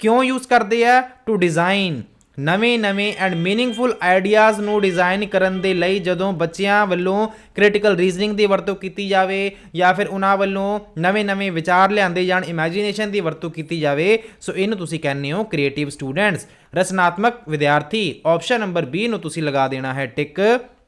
ਕਿਉਂ ਯੂਜ਼ ਕਰਦੇ ਆ? ਟੂ ਡਿਜ਼ਾਈਨ ਨਵੇਂ-ਨਵੇਂ ਐਂਡ ਮੀਨਿੰਗਫੁਲ ਆਈਡੀਆਜ਼ ਨੂੰ ਡਿਜ਼ਾਈਨ ਕਰਨ ਦੇ ਲਈ ਜਦੋਂ ਬੱਚਿਆਂ ਵੱਲੋਂ ਕ੍ਰਿਟੀਕਲ ਰੀਜ਼ਨਿੰਗ ਦੀ ਵਰਤੋਂ ਕੀਤੀ ਜਾਵੇ ਜਾਂ ਫਿਰ ਉਹਨਾਂ ਵੱਲੋਂ ਨਵੇਂ-ਨਵੇਂ ਵਿਚਾਰ ਲਿਆਂਦੇ ਜਾਣ ਇਮੇਜਿਨੇਸ਼ਨ ਦੀ ਵਰਤੋਂ ਕੀਤੀ ਜਾਵੇ, ਸੋ ਇਹਨੂੰ ਤੁਸੀਂ ਕਹਿੰਦੇ ਹੋ ਕ੍ਰੀਏਟਿਵ ਸਟੂਡੈਂਟਸ ਰਚਨਾਤਮਕ ਵਿਦਿਆਰਥੀ ਆਪਸ਼ਨ ਨੰਬਰ B ਨੂੰ ਤੁਸੀਂ ਲਗਾ ਦੇਣਾ ਹੈ ਟਿਕ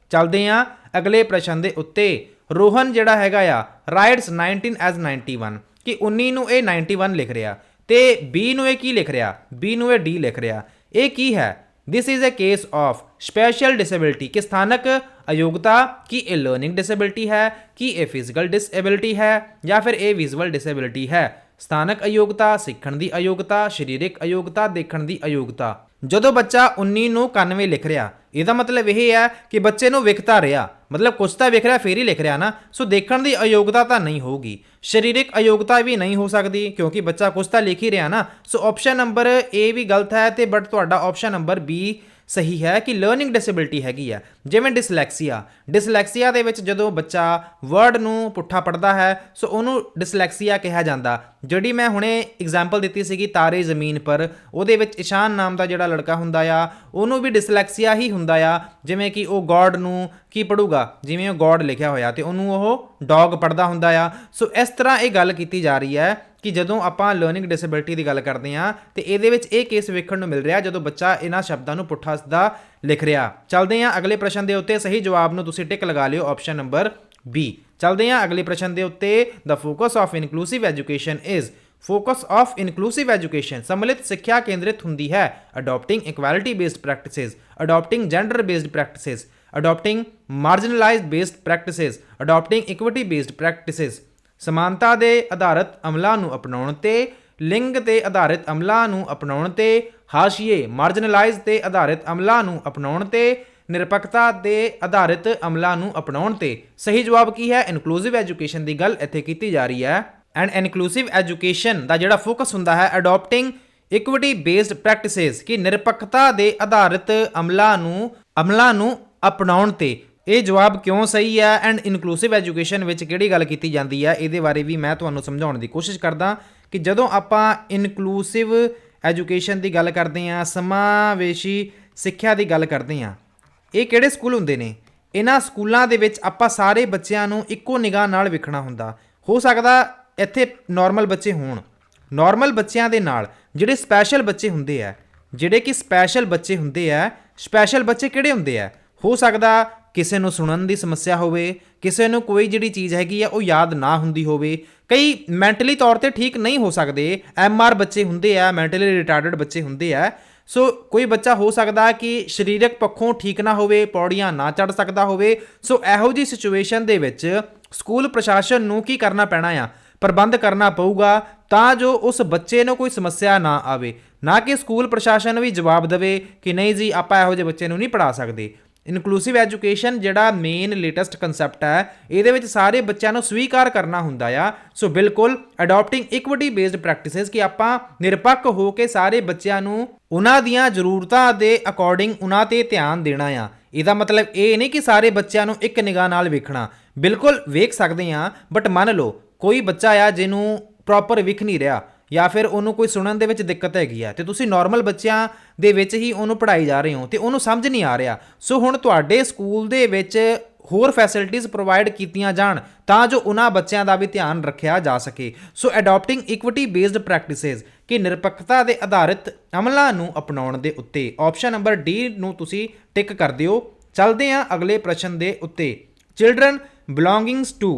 ਚੱਲਦੇ ਹਾਂ ਅਗਲੇ ਪ੍ਰਸ਼ਨ ਦੇ ਉੱਤੇ। ਰੋਹਨ ਜਿਹੜਾ ਹੈਗਾ ਆ ਰਾਈਟਸ 19 ਐਜ਼ 91 ਕਿ 19 ਨੂੰ ਇਹ 91 ਲਿਖ ਰਿਹਾ ਤੇ B ਨੂੰ ਇਹ ਕੀ ਲਿਖ ਰਿਹਾ? B ਨੂੰ ਇਹ D ਲਿਖ ਰਿਹਾ। ਇਹ ਕੀ ਹੈ? This is a case of special disability. ਕਿ ਸਥਾਨਕ ਅਯੋਗਤਾ ਕੀ ਇਹ ਲਰਨਿੰਗ ਡਿਸੇਬਿਲਿਟੀ ਹੈ? ਕੀ ਇਹ ਫਿਜ਼ੀਕਲ ਡਿਸੇਬਿਲਿਟੀ ਹੈ? ਜਾਂ ਫਿਰ ਇਹ ਵਿਜ਼ੂਅਲ ਡਿਸੇਬਿਲਿਟੀ ਹੈ? ਸਥਾਨਕ ਅਯੋਗਤਾ, ਸਿੱਖਣ ਦੀ ਅਯੋਗਤਾ, ਸਰੀਰਕ ਅਯੋਗਤਾ, ਦੇਖਣ ਦੀ ਅਯੋਗਤਾ। ਜਦੋਂ ਬੱਚਾ 19 ਨੂੰ 91 ਲਿਖ ਰਿਹਾ, ਇਹਦਾ ਮਤਲਬ ਇਹ ਹੈ ਕਿ ਬੱਚੇ ਨੂੰ ਵਿਖਤਾ ਰਿਹਾ। ਮਤਲਬ ਕੁਛ ਤਾਂ ਵਿਖ ਰਿਹਾ, ਫੇਰ ਹੀ ਲਿਖ ਰਿਹਾ ਨਾ। ਸੋ ਦੇਖਣ ਦੀ ਅਯੋਗਤਾ ਤਾਂ ਨਹੀਂ ਹੋਊਗੀ। ਸਰੀਰਕ ਅਯੋਗਤਾ ਵੀ ਨਹੀਂ ਹੋ ਸਕਦੀ, ਕਿਉਂਕਿ ਬੱਚਾ ਕੁਛ ਤਾਂ ਲਿਖ ਹੀ ਰਿਹਾ ਨਾ। ਸੋ ਆਪਸ਼ਨ ਨੰਬਰ A ਵੀ ਗਲਤ ਹੈ ਤੇ ਬਟ ਤੁਹਾਡਾ ਆਪਸ਼ਨ ਨੰਬਰ B ਸਹੀ ਹੈ ਕਿ ਲਰਨਿੰਗ ਡਿਸੇਬਿਲਿਟੀ ਹੈਗੀ ਆ। ਜਿਵੇਂ ਡਿਸਲੈਕਸੀਆ ਡਿਸਲੈਕਸੀਆ ਦੇ ਵਿੱਚ ਜਦੋਂ ਬੱਚਾ ਵਰਡ ਨੂੰ ਪੁੱਠਾ ਪੜਦਾ ਹੈ, ਸੋ ਉਹਨੂੰ ਡਿਸਲੈਕਸੀਆ ਕਿਹਾ ਜਾਂਦਾ। ਜਿਹੜੀ ਮੈਂ ਹੁਣੇ ਐਗਜ਼ਾਮਪਲ ਦਿੱਤੀ ਸੀਗੀ ਤਾਰੇ ਜ਼ਮੀਨ ਪਰ, ਉਹਦੇ ਵਿੱਚ ਇਸ਼ਾਨ ਨਾਮ ਦਾ ਜਿਹੜਾ ਲੜਕਾ ਹੁੰਦਾ ਆ, ਉਹਨੂੰ ਵੀ ਡਿਸਲੈਕਸੀਆ ਹੀ ਹੁੰਦਾ ਆ। ਜਿਵੇਂ ਕਿ ਉਹ ਗੋਡ ਨੂੰ ਕੀ ਪੜੂਗਾ ਜਿਵੇਂ ਉਹ ਗੋਡ ਲਿਖਿਆ ਹੋਇਆ ਤੇ ਉਹਨੂੰ ਉਹ ਡੌਗ ਪੜਦਾ ਹੁੰਦਾ ਆ। ਸੋ ਇਸ ਤਰ੍ਹਾਂ ਇਹ ਗੱਲ ਕੀਤੀ ਜਾ ਰਹੀ ਹੈ ਕਿ ਜਦੋਂ ਆਪਾਂ ਲਰਨਿੰਗ ਡਿਸੇਬਿਲਿਟੀ ਦੀ ਗੱਲ ਕਰਦੇ ਹਾਂ, ਤੇ ਇਹਦੇ ਵਿੱਚ ਇਹ ਕੇਸ ਵੇਖਣ ਨੂੰ ਮਿਲ ਰਿਹਾ ਜਦੋਂ ਬੱਚਾ ਇਹਨਾਂ ਸ਼ਬਦਾਂ ਨੂੰ ਪੁੱਠਾ ਸਿੱਧਾ ਲਿਖ ਰਿਹਾ। ਚੱਲਦੇ ਹਾਂ ਅਗਲੇ ਪ੍ਰਸ਼ਨ ਦੇ ਉੱਤੇ, ਸਹੀ ਜਵਾਬ ਨੂੰ ਤੁਸੀਂ ਟਿਕ ਲਗਾ ਲਿਓ ਆਪਸ਼ਨ ਨੰਬਰ ਬੀ ਚੱਲਦੇ ਹਾਂ ਅਗਲੇ ਪ੍ਰਸ਼ਨ ਦੇ ਉੱਤੇ the focus of inclusive education is focus of inclusive education ਸਮਲਿਤ ਸਿੱਖਿਆ ਕੇਂਦਰਿਤ ਹੁੰਦੀ ਹੈ। Adapting equality based practices adapting gender based practices adapting marginalised based practices adapting equity based practices ਸਮਾਨਤਾ ਦੇ ਆਧਾਰਿਤ ਅਮਲਾਂ ਨੂੰ ਅਪਣਾਉਣ ਤੇ, ਲਿੰਗ ਤੇ ਆਧਾਰਿਤ ਅਮਲਾਂ ਨੂੰ ਅਪਣਾਉਣ ਤੇ, ਹਾਸ਼ੀਏ ਮਾਰਜਨਲਾਈਜ਼ ਤੇ ਆਧਾਰਿਤ ਅਮਲਾਂ ਨੂੰ ਅਪਣਾਉਣ ਤੇ, ਨਿਰਪੱਖਤਾ ਦੇ ਆਧਾਰਿਤ ਅਮਲਾਂ ਨੂੰ ਅਪਣਾਉਣ ਤੇ। ਸਹੀ ਜਵਾਬ ਕੀ ਹੈ? ਇਨਕਲੂਸਿਵ ਐਜੂਕੇਸ਼ਨ ਦੀ ਗੱਲ ਇੱਥੇ ਕੀਤੀ ਜਾ ਰਹੀ ਹੈ। ਐਂਡ ਇਨਕਲੂਸਿਵ ਐਜੂਕੇਸ਼ਨ ਦਾ ਜਿਹੜਾ ਫੋਕਸ ਹੁੰਦਾ ਹੈ ਅਡਾਪਟਿੰਗ ਇਕੁਇਟੀ ਬੇਸਡ ਪ੍ਰੈਕਟਿਸਿਸ ਕਿ ਨਿਰਪੱਖਤਾ ਦੇ ਆਧਾਰਿਤ ਅਮਲਾਂ ਨੂੰ ਅਮਲਾਂ ਨੂੰ ਅਪਣਾਉਣ ਤੇ। ਇਹ ਜਵਾਬ ਕਿਉਂ ਸਹੀ ਹੈ ਐਂਡ ਇਨਕਲੂਸਿਵ ਐਜੂਕੇਸ਼ਨ ਵਿੱਚ ਕਿਹੜੀ ਗੱਲ ਕੀਤੀ ਜਾਂਦੀ ਹੈ ਇਹਦੇ ਬਾਰੇ ਵੀ ਮੈਂ ਤੁਹਾਨੂੰ ਸਮਝਾਉਣ ਦੀ ਕੋਸ਼ਿਸ਼ ਕਰਦਾ ਕਿ ਜਦੋਂ ਆਪਾਂ ਇਨਕਲੂਸਿਵ ਐਜੂਕੇਸ਼ਨ ਦੀ ਗੱਲ ਕਰਦੇ ਹਾਂ, ਸਮਾਵੇਸ਼ੀ ਸਿੱਖਿਆ ਦੀ ਗੱਲ ਕਰਦੇ ਹਾਂ, ਇਹ ਕਿਹੜੇ ਸਕੂਲ ਹੁੰਦੇ ਨੇ? ਇਹਨਾਂ ਸਕੂਲਾਂ ਦੇ ਵਿੱਚ ਆਪਾਂ ਸਾਰੇ ਬੱਚਿਆਂ ਨੂੰ ਇੱਕੋ ਨਿਗਾਹ ਨਾਲ ਵੇਖਣਾ ਹੁੰਦਾ। ਹੋ ਸਕਦਾ ਇੱਥੇ ਨਾਰਮਲ ਬੱਚੇ ਹੋਣ। ਨਾਰਮਲ ਬੱਚਿਆਂ ਦੇ ਨਾਲ ਜਿਹੜੇ ਸਪੈਸ਼ਲ ਬੱਚੇ ਹੁੰਦੇ ਆ, ਜਿਹੜੇ ਕਿ ਸਪੈਸ਼ਲ ਬੱਚੇ ਹੁੰਦੇ ਆ ਸਪੈਸ਼ਲ ਬੱਚੇ ਕਿਹੜੇ ਹੁੰਦੇ ਆ? ਹੋ ਸਕਦਾ ਕਿਸੇ ਨੂੰ ਸੁਣਨ ਦੀ ਸਮੱਸਿਆ ਹੋਵੇ, ਕਿਸੇ ਨੂੰ ਕੋਈ ਜਿਹੜੀ ਚੀਜ਼ ਹੈਗੀ ਆ ਉਹ ਯਾਦ ਨਾ ਹੁੰਦੀ ਹੋਵੇ, ਕਈ ਮੈਂਟਲੀ ਤੌਰ ਤੇ ਠੀਕ ਨਹੀਂ ਹੋ ਸਕਦੇ ਐਮਆਰ ਬੱਚੇ ਹੁੰਦੇ ਆ, ਮੈਂਟਲੀ ਰਿਟਾਰਡਡ ਬੱਚੇ ਹੁੰਦੇ ਆ, ਸੋ ਕੋਈ ਬੱਚਾ ਹੋ ਸਕਦਾ ਕਿ ਸਰੀਰਕ ਪੱਖੋਂ ਠੀਕ ਨਾ ਹੋਵੇ, ਪੌੜੀਆਂ ਨਾ ਚੜ ਸਕਦਾ ਹੋਵੇ, ਸੋ ਇਹੋ ਜੀ ਸਿਚੁਏਸ਼ਨ ਦੇ ਵਿੱਚ ਸਕੂਲ ਪ੍ਰਸ਼ਾਸਨ ਨੂੰ ਕੀ ਕਰਨਾ ਪੈਣਾ ਆ? ਪ੍ਰਬੰਧ ਕਰਨਾ ਪਊਗਾ ਤਾਂ ਜੋ ਉਸ ਬੱਚੇ ਨੂੰ ਕੋਈ ਸਮੱਸਿਆ ਨਾ ਆਵੇ, ਨਾ ਕਿ ਸਕੂਲ ਪ੍ਰਸ਼ਾਸਨ ਵੀ ਜਵਾਬ ਦੇਵੇ ਕਿ ਨਹੀਂ ਜੀ, ਆਪਾਂ ਇਹੋ ਜਿਹੇ ਬੱਚੇ ਨੂੰ ਨਹੀਂ ਪੜਾ ਸਕਦੇ। ਇਨਕਲੂਸਿਵ ਐਜੂਕੇਸ਼ਨ ਜਿਹੜਾ ਮੇਨ ਲੇਟੈਸਟ ਕਨਸੈਪਟ ਹੈ, ਇਹਦੇ ਵਿੱਚ ਸਾਰੇ ਬੱਚਿਆਂ ਨੂੰ ਸਵੀਕਾਰ ਕਰਨਾ ਹੁੰਦਾ ਆ। ਸੋ ਬਿਲਕੁਲ ਅਡਾਪਟਿੰਗ ਇਕੁਇਟੀ ਬੇਸਡ ਪ੍ਰੈਕਟਿਸਿਸ ਕਿ ਆਪਾਂ ਨਿਰਪੱਖ ਹੋ ਕੇ ਸਾਰੇ ਬੱਚਿਆਂ ਨੂੰ ਉਹਨਾਂ ਦੀਆਂ ਜ਼ਰੂਰਤਾਂ ਦੇ ਅਕੋਰਡਿੰਗ ਉਹਨਾਂ ਤੇ ਧਿਆਨ ਦੇਣਾ ਆ। ਇਹਦਾ ਮਤਲਬ ਇਹ ਨਹੀਂ ਕਿ ਸਾਰੇ ਬੱਚਿਆਂ ਨੂੰ ਇੱਕ ਨਿਗਾਹ ਨਾਲ ਵੇਖਣਾ। ਬਿਲਕੁਲ ਵੇਖ ਸਕਦੇ ਆ ਬਟ ਮੰਨ ਲਓ, ਕੋਈ ਬੱਚਾ ਆ ਜਿਹਨੂੰ ਪ੍ਰੋਪਰ ਵਿਖ ਨਹੀਂ ਰਿਹਾ। ਜਾਂ ਫਿਰ ਉਹਨੂੰ ਕੋਈ ਸੁਣਨ ਦੇ ਵਿੱਚ ਦਿੱਕਤ ਹੈਗੀ ਆ ਤੇ ਤੁਸੀਂ ਨਾਰਮਲ ਬੱਚਿਆਂ ਦੇ ਵਿੱਚ ਹੀ ਉਹਨੂੰ ਪੜ੍ਹਾਈ ਜਾ ਰਹੇ ਹੋ ਤੇ ਉਹਨੂੰ ਸਮਝ ਨਹੀਂ ਆ ਰਿਹਾ। ਸੋ ਹੁਣ ਤੁਹਾਡੇ ਸਕੂਲ ਦੇ ਵਿੱਚ ਹੋਰ ਫੈਸਿਲਿਟੀਆਂ ਪ੍ਰੋਵਾਈਡ ਕੀਤੀਆਂ ਜਾਣ ਤਾਂ ਜੋ ਉਹਨਾਂ ਬੱਚਿਆਂ ਦਾ ਵੀ ਧਿਆਨ ਰੱਖਿਆ ਜਾ ਸਕੇ। So adapting equity based practices ਕਿ ਨਿਰਪੱਖਤਾ ਦੇ ਆਧਾਰਿਤ ਅਮਲਾਂ ਨੂੰ ਅਪਣਾਉਣ ਦੇ ਉੱਤੇ। ਆਪਸ਼ਨ ਨੰਬਰ ਡੀ ਨੂੰ ਤੁਸੀਂ ਟਿਕ ਕਰ ਦਿਓ। ਚੱਲਦੇ ਹਾਂ ਅਗਲੇ ਪ੍ਰਸ਼ਨ ਦੇ ਉੱਤੇ। Children belongings to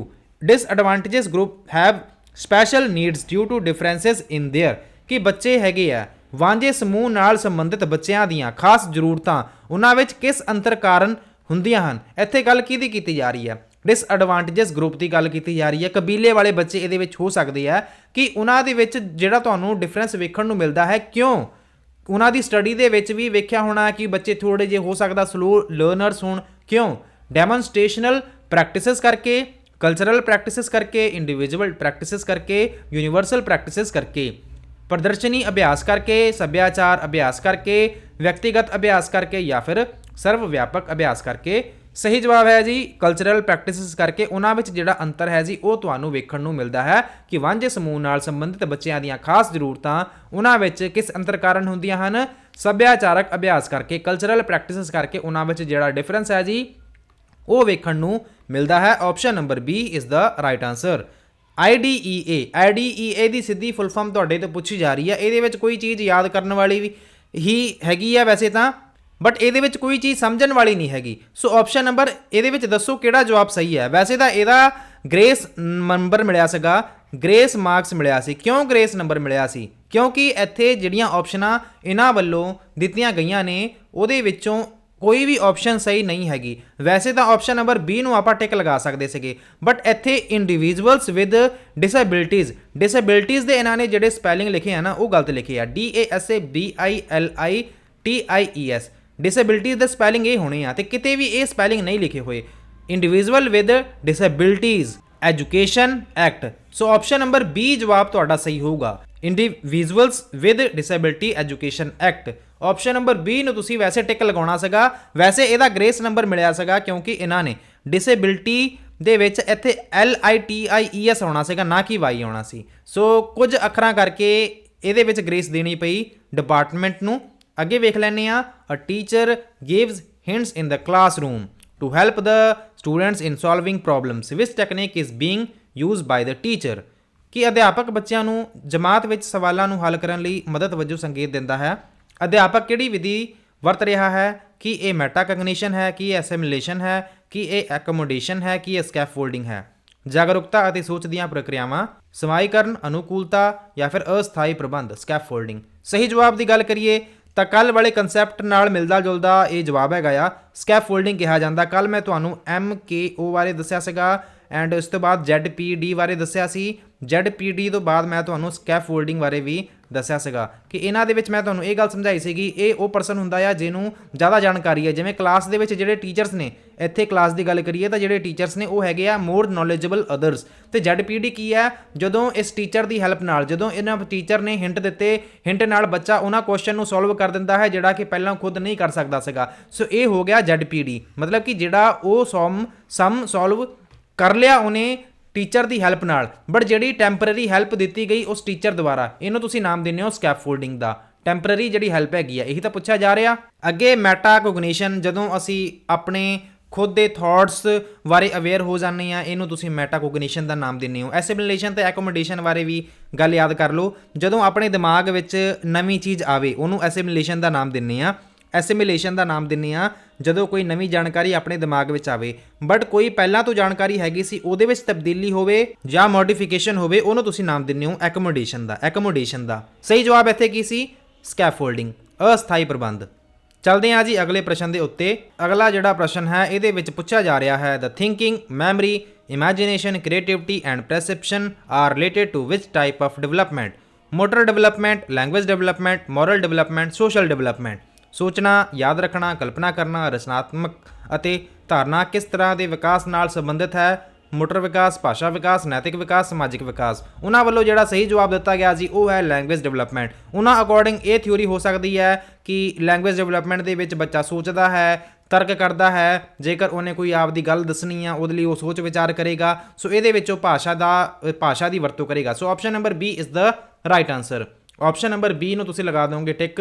disadvantages group have special needs due to differences in their ਕਿ ਬੱਚੇ ਹੈਗੇ ਆ, ਵਾਂਝੇ ਸਮੂਹ ਨਾਲ ਸੰਬੰਧਿਤ ਬੱਚਿਆਂ ਦੀਆਂ ਖਾਸ ਜ਼ਰੂਰਤਾਂ, ਉਹਨਾਂ ਵਿੱਚ ਕਿਸ ਅੰਤਰ ਕਾਰਨ ਹੁੰਦੀਆਂ ਹਨ? ਇੱਥੇ ਗੱਲ ਕਿਹਦੀ ਕੀਤੀ ਜਾ ਰਹੀ ਹੈ ਡਿਸਐਡਵਾਂਟੇਜਸ ਗਰੁੱਪ ਦੀ ਗੱਲ ਕੀਤੀ ਜਾ ਰਹੀ ਹੈ ਕਬੀਲੇ ਵਾਲੇ ਬੱਚੇ ਇਹਦੇ ਵਿੱਚ ਹੋ ਸਕਦੇ ਆ ਕਿ ਉਹਨਾਂ ਦੇ ਵਿੱਚ ਜਿਹੜਾ ਤੁਹਾਨੂੰ ਡਿਫਰੈਂਸ ਵੇਖਣ ਨੂੰ ਮਿਲਦਾ ਹੈ, ਕਿਉਂ? ਉਹਨਾਂ ਦੀ ਸਟੱਡੀ ਦੇ ਵਿੱਚ ਵੀ ਵੇਖਿਆ ਹੋਣਾ ਕਿ ਬੱਚੇ ਥੋੜੇ ਜਿਹੇ ਹੋ ਸਕਦਾ ਸਲੋ ਲਰਨਰਸ ਹੋਣ। ਕਿਉਂ? ਡੈਮੋਨਸਟ੍ਰੇਸ਼ਨਲ ਪ੍ਰੈਕਟਿਸਿਸ ਕਰਕੇ ਕਲਚਰਲ ਪ੍ਰੈਕਟਿਸਿਸ ਕਰਕੇ ਇੰਡੀਵਿਜੂਅਲ ਪ੍ਰੈਕਟਿਸਿਸ ਕਰਕੇ ਯੂਨੀਵਰਸਲ ਪ੍ਰੈਕਟਿਸਿਸ ਕਰਕੇ ਪ੍ਰਦਰਸ਼ਨੀ ਅਭਿਆਸ ਕਰਕੇ ਸੱਭਿਆਚਾਰ ਅਭਿਆਸ ਕਰਕੇ ਵਿਅਕਤੀਗਤ ਅਭਿਆਸ ਕਰਕੇ ਜਾਂ ਫਿਰ ਸਰਵ ਵਿਆਪਕ ਅਭਿਆਸ ਕਰਕੇ ਸਹੀ ਜਵਾਬ ਹੈ ਜੀ ਕਲਚਰਲ ਪ੍ਰੈਕਟਿਸਿਸ ਕਰਕੇ ਉਹਨਾਂ ਵਿੱਚ ਜਿਹੜਾ ਅੰਤਰ ਹੈ ਜੀ ਉਹ ਤੁਹਾਨੂੰ ਵੇਖਣ ਨੂੰ ਮਿਲਦਾ ਹੈ ਕਿ ਵਾਂਝੇ ਸਮੂਹ ਨਾਲ ਸੰਬੰਧਿਤ ਬੱਚਿਆਂ ਦੀਆਂ ਖਾਸ ਜ਼ਰੂਰਤਾਂ ਉਹਨਾਂ ਵਿੱਚ ਕਿਸ ਅੰਤਰ ਕਾਰਨ ਹੁੰਦੀਆਂ ਹਨ ਸੱਭਿਆਚਾਰਕ ਅਭਿਆਸ ਕਰਕੇ ਕਲਚਰਲ ਪ੍ਰੈਕਟਿਸਿਸ ਕਰਕੇ ਉਹਨਾਂ ਵਿੱਚ ਜਿਹੜਾ ਡਿਫਰੈਂਸ ਹੈ ਜੀ ਉਹ ਵੇਖਣ ਨੂੰ ਮਿਲਦਾ ਹੈ। Option number B is the right answer IDEA IDEA ਦੀ ਸਿੱਧੀ ਫੁੱਲ ਫਾਰਮ ਤੁਹਾਡੇ ਤੋਂ ਪੁੱਛੀ ਜਾ ਰਹੀ ਹੈ। ਇਹਦੇ ਵਿੱਚ ਕੋਈ ਚੀਜ਼ ਯਾਦ ਕਰਨ ਵਾਲੀ ਵੀ ਹੀ ਹੈਗੀ ਆ ਵੈਸੇ ਤਾਂ ਬਟ ਇਹਦੇ ਵਿੱਚ ਕੋਈ ਚੀਜ਼ ਸਮਝਣ ਵਾਲੀ ਨਹੀਂ ਹੈਗੀ। ਸੋ ਆਪਸ਼ਨ ਨੰਬਰ ਇਹਦੇ ਵਿੱਚ ਦੱਸੋ ਕਿਹੜਾ ਜਵਾਬ ਸਹੀ ਹੈ। ਵੈਸੇ ਤਾਂ ਇਹਦਾ ਗ੍ਰੇਸ ਨੰਬਰ ਮਿਲਿਆ ਸੀਗਾ। ਗ੍ਰੇਸ ਮਾਰਕਸ ਮਿਲਿਆ ਸੀ। ਕਿਉਂ ਗ੍ਰੇਸ ਨੰਬਰ ਮਿਲਿਆ ਸੀ? ਕਿਉਂਕਿ ਇੱਥੇ ਜਿਹੜੀਆਂ ਆਪਸ਼ਨਾਂ ਇਹਨਾਂ ਵੱਲੋਂ ਦਿੱਤੀਆਂ ਗਈਆਂ ਨੇ, ਉਹਦੇ ਵਿੱਚੋਂ ਕੋਈ ਵੀ ਆਪਸ਼ਨ ਸਹੀ ਨਹੀਂ ਹੈਗੀ। ਵੈਸੇ ਤਾਂ ਆਪਸ਼ਨ ਨੰਬਰ B ਨੂੰ ਆਪਾਂ ਟਿਕ ਲਗਾ ਸਕਦੇ ਸੀਗੇ। ਬਟ ਇੱਥੇ ਇੰਡੀਵਿਜੂਅਲਸ ਵਿਦ ਡਿਸੇਬਿਲਟੀਜ਼ ਡਿਸੇਬਿਲਟੀਜ਼ ਦੇ ਇਹਨਾਂ ਨੇ ਜਿਹੜੇ ਸਪੈਲਿੰਗ ਲਿਖੇ ਆ ਨਾ, ਉਹ ਗਲਤ ਲਿਖੇ ਆ। D A S A B I L I T I E S ਡਿਸੇਬਿਲਟੀਜ਼ ਦੇ ਸਪੈਲਿੰਗ ਇਹ ਹੋਣੇ ਆ ਤੇ ਕਿਤੇ ਵੀ ਇਹ ਸਪੈਲਿੰਗ ਨਹੀਂ ਲਿਖੇ ਹੋਏ। Individual with disabilities education act so option number B ਜਵਾਬ ਤੁਹਾਡਾ ਸਹੀ ਹੋਊਗਾ। Individuals with disability education act option number B ਨੂੰ ਤੁਸੀਂ ਵੈਸੇ ਟਿਕ ਲਗਾਉਣਾ ਸੀਗਾ, ਵੈਸੇ ਇਹਦਾ ਗ੍ਰੇਸ ਨੰਬਰ ਮਿਲਿਆ ਸੀਗਾ ਕਿਉਂਕਿ ਇਹਨਾਂ ਨੇ ਡਿਸੇਬਿਲਟੀ ਦੇ ਵਿੱਚ ਇੱਥੇ L I T I E S ਆਉਣਾ ਸੀਗਾ, ਨਾ ਕਿ Y ਆਉਣਾ ਸੀ। ਸੋ ਕੁਝ ਅੱਖਰਾਂ ਕਰਕੇ ਇਹਦੇ ਵਿੱਚ ਗ੍ਰੇਸ ਦੇਣੀ ਪਈ ਡਿਪਾਰਟਮੈਂਟ ਨੂੰ। ਅੱਗੇ ਵੇਖ ਲੈਂਦੇ ਆ a teacher gives hints in the classroom to help the students in solving problems this technique is being used by the teacher ਕਿ ਅਧਿਆਪਕ ਬੱਚਿਆਂ ਨੂੰ ਜਮਾਤ ਵਿੱਚ ਸਵਾਲਾਂ ਨੂੰ ਹੱਲ ਕਰਨ ਲਈ ਮਦਦ ਵਜੋਂ ਸੰਕੇਤ ਦਿੰਦਾ ਹੈ। ਅਧਿਆਪਕ ਕਿਹੜੀ ਵਿਧੀ ਵਰਤ ਰਿਹਾ ਹੈ? ਕਿ ਇਹ ਮੈਟਾਕਗਨੀਸ਼ਨ ਹੈ? ਕਿ ਇਹ ਅਸਿਮੀਲੇਸ਼ਨ ਹੈ? ਕਿ ਇਹ ਐਕੋਮੋਡੇਸ਼ਨ ਹੈ? ਕਿ ਇਹ ਸਕੈਫੋਲਡਿੰਗ ਹੈ? ਜਾਗਰੂਕਤਾ ਅਤੇ ਸੋਚ ਦੀਆਂ ਪ੍ਰਕਿਰਿਆਵਾਂ, ਸਮਾਈਕਰਨ, ਅਨੁਕੂਲਤਾ ਜਾਂ ਫਿਰ ਅਸਥਾਈ ਪ੍ਰਬੰਧ, ਸਕੈਫੋਲਡਿੰਗ। ਸਹੀ ਜਵਾਬ ਦੀ ਗੱਲ ਕਰੀਏ ਤਾਂ ਕੱਲ ਵਾਲੇ ਕਨਸੈਪਟ ਨਾਲ ਮਿਲਦਾ ਜੁਲਦਾ ਇਹ ਜਵਾਬ ਹੈਗਾ ਆ। ਸਕੈਫੋਲਡਿੰਗ ਕਿਹਾ ਜਾਂਦਾ। ਕੱਲ ਮੈਂ ਤੁਹਾਨੂੰ ਐਮ ਕੇ ਓ ਬਾਰੇ ਦੱਸਿਆ ਸੀਗਾ ਐਂਡ ਉਸ ਤੋਂ ਬਾਅਦ ਜੈੱਡ ਪੀ ਡੀ ਬਾਰੇ ਦੱਸਿਆ ਸੀ। ZPD ਤੋਂ ਬਾਅਦ ਮੈਂ ਤੁਹਾਨੂੰ ਸਕੈਫੋਲਡਿੰਗ ਬਾਰੇ ਵੀ ਦੱਸਿਆ ਸੀਗਾ ਕਿ ਇਹਨਾਂ ਦੇ ਵਿੱਚ ਮੈਂ ਤੁਹਾਨੂੰ ਇਹ ਗੱਲ ਸਮਝਾਈ ਸੀਗੀ, ਇਹ ਉਹ ਪਰਸਨ ਹੁੰਦਾ ਆ ਜਿਹਨੂੰ ਜ਼ਿਆਦਾ ਜਾਣਕਾਰੀ ਹੈ। ਜਿਵੇਂ ਕਲਾਸ ਦੇ ਵਿੱਚ ਜਿਹੜੇ ਟੀਚਰਸ ਨੇ, ਇੱਥੇ ਕਲਾਸ ਦੀ ਗੱਲ ਕਰੀਏ ਤਾਂ ਜਿਹੜੇ ਟੀਚਰਸ ਨੇ, ਉਹ ਹੈਗੇ ਆ ਮੋਰ ਨੋਲੇਜੇਬਲ ਅਦਰਸ ਤੇ ZPD ਕੀ ਹੈ? ਜਦੋਂ ਇਸ ਟੀਚਰ ਦੀ ਹੈਲਪ ਨਾਲ, ਜਦੋਂ ਇਹਨਾਂ ਟੀਚਰ ਨੇ ਹਿੰਟ ਦਿੱਤੇ ਹਿੰਟ ਨਾਲ ਬੱਚਾ ਉਹਨਾਂ ਕੁਐਸਚਨ ਨੂੰ ਸੋਲਵ ਕਰ ਦਿੰਦਾ ਹੈ, ਜਿਹੜਾ ਕਿ ਪਹਿਲਾਂ ਖੁਦ ਨਹੀਂ ਕਰ ਸਕਦਾ ਸੀਗਾ। ਸੋ ਇਹ ਹੋ ਗਿਆ ZPD ਮਤਲਬ ਕਿ ਜਿਹੜਾ ਉਹ ਸਮ ਸਮ ਸੋਲਵ ਕਰ ਲਿਆ ਉਹਨੇ ਟੀਚਰ ਦੀ ਹੈਲਪ ਨਾਲ। ਬਟ ਜਿਹੜੀ ਟੈਂਪਰੇਰੀ ਹੈਲਪ ਦਿੱਤੀ ਗਈ ਉਸ ਟੀਚਰ ਦੁਆਰਾ। ਇਹਨੂੰ ਤੁਸੀਂ ਨਾਮ ਦਿੰਦੇ ਹੋ ਸਕੈਫੋਲਡਿੰਗ ਦਾ। ਟੈਂਪਰੇਰੀ ਜਿਹੜੀ ਹੈਲਪ ਹੈਗੀ ਆ, ਇਹੀ ਤਾਂ ਪੁੱਛਿਆ ਜਾ ਰਿਹਾ। ਅੱਗੇ ਮੈਟਾਕੋਗਨੀਸ਼ਨ ਜਦੋਂ ਅਸੀਂ ਆਪਣੇ ਖੁਦ ਦੇ ਥਾਟਸ ਬਾਰੇ ਅਵੇਅਰ ਹੋ ਜਾਂਦੇ ਆ ਇਹਨੂੰ ਤੁਸੀਂ ਮੈਟਾਕੋਗਨੀਸ਼ਨ ਦਾ ਨਾਮ ਦਿੰਦੇ ਹੋ। ਐਸਿਮਿਲੇਸ਼ਨ ਤੇ ਐਕੋਮੋਡੇਸ਼ਨ ਬਾਰੇ ਵੀ ਗੱਲ ਯਾਦ ਕਰ ਲਓ। ਜਦੋਂ ਆਪਣੇ ਦਿਮਾਗ ਵਿੱਚ ਨਵੀਂ ਚੀਜ਼ ਆਵੇ, ਉਹਨੂੰ ਐਸਿਮਿਲੇਸ਼ਨ ਦਾ ਨਾਮ ਦਿੰਦੇ ਆ ਐਸਿਮਿਲੇਸ਼ਨ ਦਾ ਨਾਮ ਦਿੰਨੇ ਆ ਜਦੋਂ ਕੋਈ ਨਵੀਂ ਜਾਣਕਾਰੀ ਆਪਣੇ ਦਿਮਾਗ ਵਿੱਚ ਆਵੇ। ਬਟ ਕੋਈ ਪਹਿਲਾਂ ਤੋਂ ਜਾਣਕਾਰੀ ਹੈਗੀ ਸੀ, ਉਹਦੇ ਵਿੱਚ ਤਬਦੀਲੀ ਹੋਵੇ ਜਾਂ ਮੋਡੀਫਿਕੇਸ਼ਨ ਹੋਵੇ, ਉਹਨੂੰ ਤੁਸੀਂ ਨਾਮ ਦਿੰਨੇ ਹੋ ਐਕੋਮੋਡੇਸ਼ਨ ਦਾ ਐਕੋਮੋਡੇਸ਼ਨ ਦਾ। ਸਹੀ ਜਵਾਬ ਇੱਥੇ ਕੀ ਸੀ? ਸਕੈਫੋਲਡਿੰਗ ਅਸਥਾਈ ਪ੍ਰਬੰਧ। ਚਲਦੇ ਹਾਂ ਜੀ ਅਗਲੇ ਪ੍ਰਸ਼ਨ ਦੇ ਉੱਤੇ। ਅਗਲਾ ਜਿਹੜਾ ਪ੍ਰਸ਼ਨ ਹੈ, ਇਹਦੇ ਵਿੱਚ ਪੁੱਛਿਆ ਜਾ ਰਿਹਾ ਹੈ the thinking memory imagination creativity and perception are related to which type of development motor development language development moral development social development ਸੋਚਣਾ, ਯਾਦ ਰੱਖਣਾ, ਕਲਪਨਾ ਕਰਨਾ, ਰਚਨਾਤਮਕ ਅਤੇ ਧਾਰਨਾ ਕਿਸ ਤਰ੍ਹਾਂ ਦੇ ਵਿਕਾਸ ਨਾਲ ਸੰਬੰਧਿਤ ਹੈ? ਮੋਟਰ ਵਿਕਾਸ, ਭਾਸ਼ਾ ਵਿਕਾਸ, ਨੈਤਿਕ ਵਿਕਾਸ, ਸਮਾਜਿਕ ਵਿਕਾਸ। ਉਹਨਾਂ ਵੱਲੋਂ ਜਿਹੜਾ ਸਹੀ ਜਵਾਬ ਦਿੱਤਾ ਗਿਆ ਸੀ ਉਹ ਹੈ ਲੈਂਗੁਏਜ ਡਿਵੈਲਪਮੈਂਟ ਉਹਨਾਂ ਅਕੋਰਡਿੰਗ ਇਹ ਥਿਊਰੀ ਹੋ ਸਕਦੀ ਹੈ ਕਿ ਲੈਂਗੁਏਜ ਡਿਵੈਲਪਮੈਂਟ ਦੇ ਵਿੱਚ ਬੱਚਾ ਸੋਚਦਾ ਹੈ, ਤਰਕ ਕਰਦਾ ਹੈ। ਜੇਕਰ ਉਹਨੇ ਕੋਈ ਆਪ ਦੀ ਗੱਲ ਦੱਸਣੀ ਆ, ਉਹਦੇ ਲਈ ਉਹ ਸੋਚ ਵਿਚਾਰ ਕਰੇਗਾ। ਸੋ ਇਹਦੇ ਵਿੱਚ ਉਹ ਭਾਸ਼ਾ ਦਾ ਭਾਸ਼ਾ ਦੀ ਵਰਤੋਂ ਕਰੇਗਾ। So option number B is the right answer option number B ਨੂੰ ਤੁਸੀਂ ਲਗਾ ਦੋਗੇ ਟਿਕ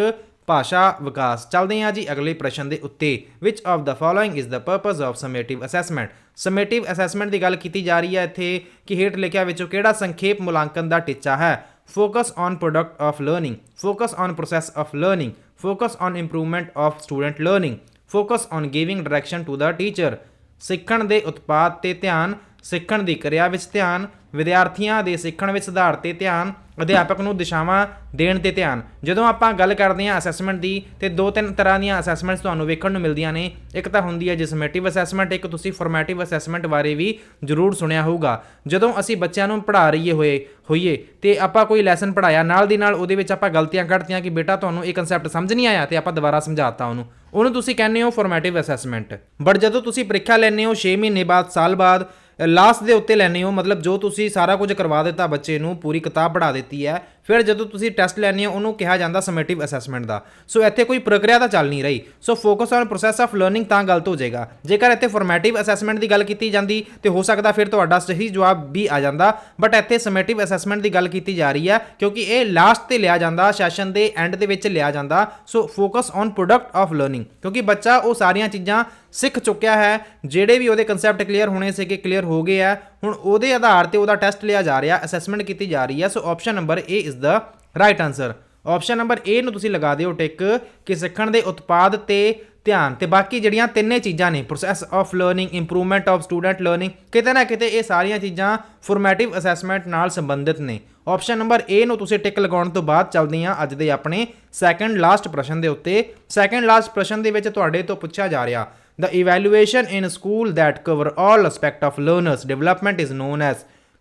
ਭਾਸ਼ਾ ਵਿਕਾਸ ਚੱਲਦੇ ਹਾਂ ਜੀ ਅਗਲੇ ਪ੍ਰਸ਼ਨ ਦੇ ਉੱਤੇ, which of the following is the purpose of summative assessment summative assessment ਦੀ ਗੱਲ ਕੀਤੀ ਜਾ ਰਹੀ ਹੈ ਇੱਥੇ ਕਿ ਹੇਠ ਲਿਖਿਆ ਵਿੱਚੋਂ ਕਿਹੜਾ ਸੰਖੇਪ ਮੁਲਾਂਕਣ ਦਾ ਟੀਚਾ ਹੈ? Focus on product of learning focus on process of learning focus on improvement of student learning focus on giving direction to the teacher ਸਿੱਖਣ ਦੇ ਉਤਪਾਦ ਤੇ ਧਿਆਨ, ਸਿੱਖਣ ਦੀ ਕਿਰਿਆ ਵਿੱਚ ਧਿਆਨ ਵਿਦਿਆਰਥੀਆਂ ਦੇ ਸਿੱਖਣ ਵਿੱਚ ਸੁਧਾਰ ਤੇ ਧਿਆਨ, ਅਧਿਆਪਕ ਨੂੰ ਦਿਸ਼ਾਵਾਂ ਦੇਣ ਤੇ ਧਿਆਨ। ਜਦੋਂ ਆਪਾਂ ਗੱਲ ਕਰਦੇ ਹਾਂ ਅਸੈਸਮੈਂਟ ਦੀ, ਤੇ ਦੋ ਤਿੰਨ ਤਰ੍ਹਾਂ ਦੀਆਂ ਅਸੈਸਮੈਂਟਸ ਤੁਹਾਨੂੰ ਵੇਖਣ ਨੂੰ ਮਿਲਦੀਆਂ ਨੇ। ਇੱਕ ਤਾਂ ਹੁੰਦੀ ਹੈ ਜਿਸਮੇਟਿਵ ਅਸੈਸਮੈਂਟ ਇੱਕ ਤੁਸੀਂ ਫਾਰਮੈਟਿਵ ਅਸੈਸਮੈਂਟ ਬਾਰੇ ਵੀ ਜ਼ਰੂਰ ਸੁਣਿਆ ਹੋਊਗਾ। ਜਦੋਂ ਅਸੀਂ ਬੱਚਿਆਂ ਨੂੰ ਪੜ੍ਹਾ ਰਹੀਏ ਹੋਏ, ਹੋਈਏ, ਤੇ ਆਪਾਂ ਕੋਈ ਲੈਸਨ ਪੜਾਇਆ ਨਾਲ ਦੀ ਨਾਲ ਉਹਦੇ ਵਿੱਚ ਆਪਾਂ ਗਲਤੀਆਂ ਕੱਢਤੀਆਂ ਕਿ ਬੇਟਾ ਤੁਹਾਨੂੰ ਇਹ ਕਨਸੈਪਟ ਸਮਝ ਨਹੀਂ ਆਇਆ ਤੇ ਆਪਾਂ ਦੁਬਾਰਾ ਸਮਝਾਤਾ ਉਹਨੂੰ। ਉਹਨੂੰ ਤੁਸੀਂ ਕਹਿੰਦੇ ਹੋ ਫਾਰਮੈਟਿਵ ਅਸੈਸਮੈਂਟ ਬਟ ਜਦੋਂ ਤੁਸੀਂ ਪ੍ਰੀਖਿਆ ਲੈਂਦੇ ਹੋ 6 ਮਹੀਨੇ ਬਾਅਦ, ਸਾਲ ਬਾਅਦ ਲਾਸਟ ਦੇ ਉੱਤੇ ਲੈਣੇ ਹੋ, ਮਤਲਬ ਜੋ ਤੁਸੀਂ ਸਾਰਾ ਕੁਝ ਕਰਵਾ ਦਿੱਤਾ ਬੱਚੇ ਨੂੰ, ਪੂਰੀ ਕਿਤਾਬ ਪੜ੍ਹਾ ਦਿੱਤੀ ਹੈ ਫਿਰ ਜਦੋਂ ਤੁਸੀਂ ਟੈਸਟ ਲੈਣੇ ਹੋ, ਉਹਨੂੰ ਕਿਹਾ ਜਾਂਦਾ ਸਮੇਟਿਵ ਅਸੈਸਮੈਂਟ ਦਾ। ਸੋ ਇੱਥੇ ਕੋਈ ਪ੍ਰਕਿਰਿਆ ਤਾਂ ਚੱਲ ਨਹੀਂ ਰਹੀ। So focus on process of learning ਤਾਂ ਗਲਤ ਹੋ ਜਾਏਗਾ। ਜੇਕਰ ਇੱਥੇ ਫਾਰਮੈਟਿਵ ਅਸੈਸਮੈਂਟ ਦੀ ਗੱਲ ਕੀਤੀ ਜਾਂਦੀ, ਤੇ ਹੋ ਸਕਦਾ ਫਿਰ ਤੁਹਾਡਾ ਸਹੀ ਜਵਾਬ ਵੀ ਆ ਜਾਂਦਾ। ਬਟ ਇੱਥੇ ਸਮੇਟਿਵ ਅਸੈਸਮੈਂਟ ਦੀ ਗੱਲ ਕੀਤੀ ਜਾ ਰਹੀ ਹੈ, ਕਿਉਂਕਿ ਇਹ ਲਾਸਟ ਤੇ ਲਿਆ ਜਾਂਦਾ ਸੈਸ਼ਨ ਦੇ ਐਂਡ ਦੇ ਵਿੱਚ ਲਿਆ ਜਾਂਦਾ। So focus on product of learning ਕਿਉਂਕਿ ਬੱਚਾ ਉਹ ਸਾਰੀਆਂ ਚੀਜ਼ਾਂ ਸਿੱਖ ਚੁੱਕਿਆ ਹੈ, ਜਿਹੜੇ ਵੀ ਉਹਦੇ ਕਨਸੈਪਟ ਕਲੀਅਰ ਹੋਣੇ ਸੀਗੇ ਕਲੀਅਰ ਹੋ ਗਏ ਆ ਹੁਣ ਉਹਦੇ ਆਧਾਰ ਤੇ ਉਹਦਾ ਟੈਸਟ ਲਿਆ ਜਾ ਰਿਹਾ ਅਸੈਸਮੈਂਟ ਕੀਤੀ ਜਾ ਰਹੀ ਹੈ so option number A is the right answer option number A ਨੂੰ ਤੁਸੀਂ ਲਗਾ ਦਿਓ ਟਿਕ ਕਿ ਸਿੱਖਣ ਦੇ ਉਤਪਾਦ ਤੇ ਧਿਆਨ ਤੇ ਬਾਕੀ ਜਿਹੜੀਆਂ ਤਿੰਨੇ ਚੀਜ਼ਾਂ ਨੇ process of learning improvement of student learning ਕਿਤੇ ਨਾ ਕਿਤੇ ਇਹ ਸਾਰੀਆਂ ਚੀਜ਼ਾਂ ਫਾਰਮੈਟਿਵ ਅਸੈਸਮੈਂਟ ਨਾਲ ਸੰਬੰਧਿਤ ਨੇ। ਆਪਸ਼ਨ ਨੰਬਰ ਏ ਨੂੰ ਤੁਸੀਂ ਟਿਕ ਲਗਾਉਣ ਤੋਂ ਬਾਅਦ ਚੱਲਦੇ ਹਾਂ ਅੱਜ ਦੇ ਆਪਣੇ ਸੈਕੰਡ ਲਾਸਟ ਪ੍ਰਸ਼ਨ ਦੇ ਉੱਤੇ। ਸੈਕੰਡ ਲਾਸਟ ਪ੍ਰਸ਼ਨ ਦੇ ਵਿੱਚ ਤੁਹਾਡੇ ਤੋਂ ਪੁੱਛਿਆ ਜਾ ਰਿਹਾ The evaluation in school that cover all aspect of learners development is known as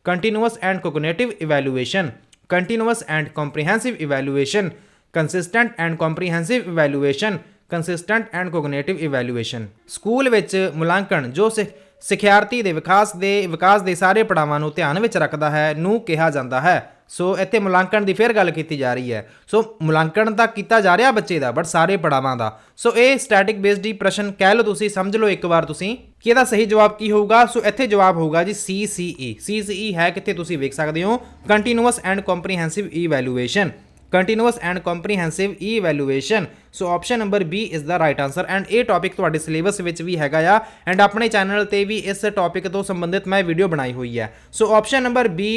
continuous and cognitive evaluation, continuous and comprehensive evaluation, consistent and comprehensive evaluation, consistent and cognitive evaluation. School ਵਿੱਚ ਮੁਲਾਂਕਣ ਜੋ ਸਿ- ਸਿਖਿਆਰਥੀ ਦੇ ਵਿਕਾਸ ਦੇ ਵਿਕਾਸ ਦੇ ਸਾਰੇ ਪੜਾਵਾਂ ਨੂੰ ਧਿਆਨ ਵਿੱਚ ਰੱਖਦਾ ਹੈ ਨੂੰ ਕਿਹਾ ਜਾਂਦਾ ਹੈ ਸੋ ਇੱਥੇ ਮੁਲਾਂਕਣ ਦੀ ਫਿਰ ਗੱਲ ਕੀਤੀ ਜਾ ਰਹੀ ਹੈ। ਸੋ ਮੁਲਾਂਕਣ ਤਾਂ ਕੀਤਾ ਜਾ ਰਿਹਾ ਬੱਚੇ ਦਾ ਬਟ ਸਾਰੇ ਪੜਾਵਾਂ ਦਾ। ਸੋ ਇਹ ਸਟੈਟਿਕ ਬੇਸਡ ਹੀ ਪ੍ਰਸ਼ਨ ਕਹਿ ਲਓ ਤੁਸੀਂ, ਸਮਝ ਲਓ ਇੱਕ ਵਾਰ ਤੁਸੀਂ ਕਿ ਇਹਦਾ ਸਹੀ ਜਵਾਬ ਕੀ ਹੋਊਗਾ। ਸੋ ਇੱਥੇ ਜਵਾਬ ਹੋਊਗਾ ਜੀ CCE CCE ਹੈ ਕਿੱਥੇ ਤੁਸੀਂ ਵੇਖ ਸਕਦੇ ਹੋ। Continuous and comprehensive evaluation continuous and comprehensive evaluation so option number B is the right answer and ਇਹ ਟੌਪਿਕ ਤੁਹਾਡੇ ਸਿਲੇਬਸ ਵਿੱਚ ਵੀ ਹੈਗਾ ਆ। ਐਂਡ ਆਪਣੇ ਚੈਨਲ ਤੇ ਵੀ ਇਸ ਟੌਪਿਕ ਤੋਂ ਸੰਬੰਧਿਤ ਮੈਂ ਵੀਡੀਓ ਬਣਾਈ ਹੋਈ ਹੈ। ਸੋ ਆਪਸ਼ਨ ਨੰਬਰ ਬੀ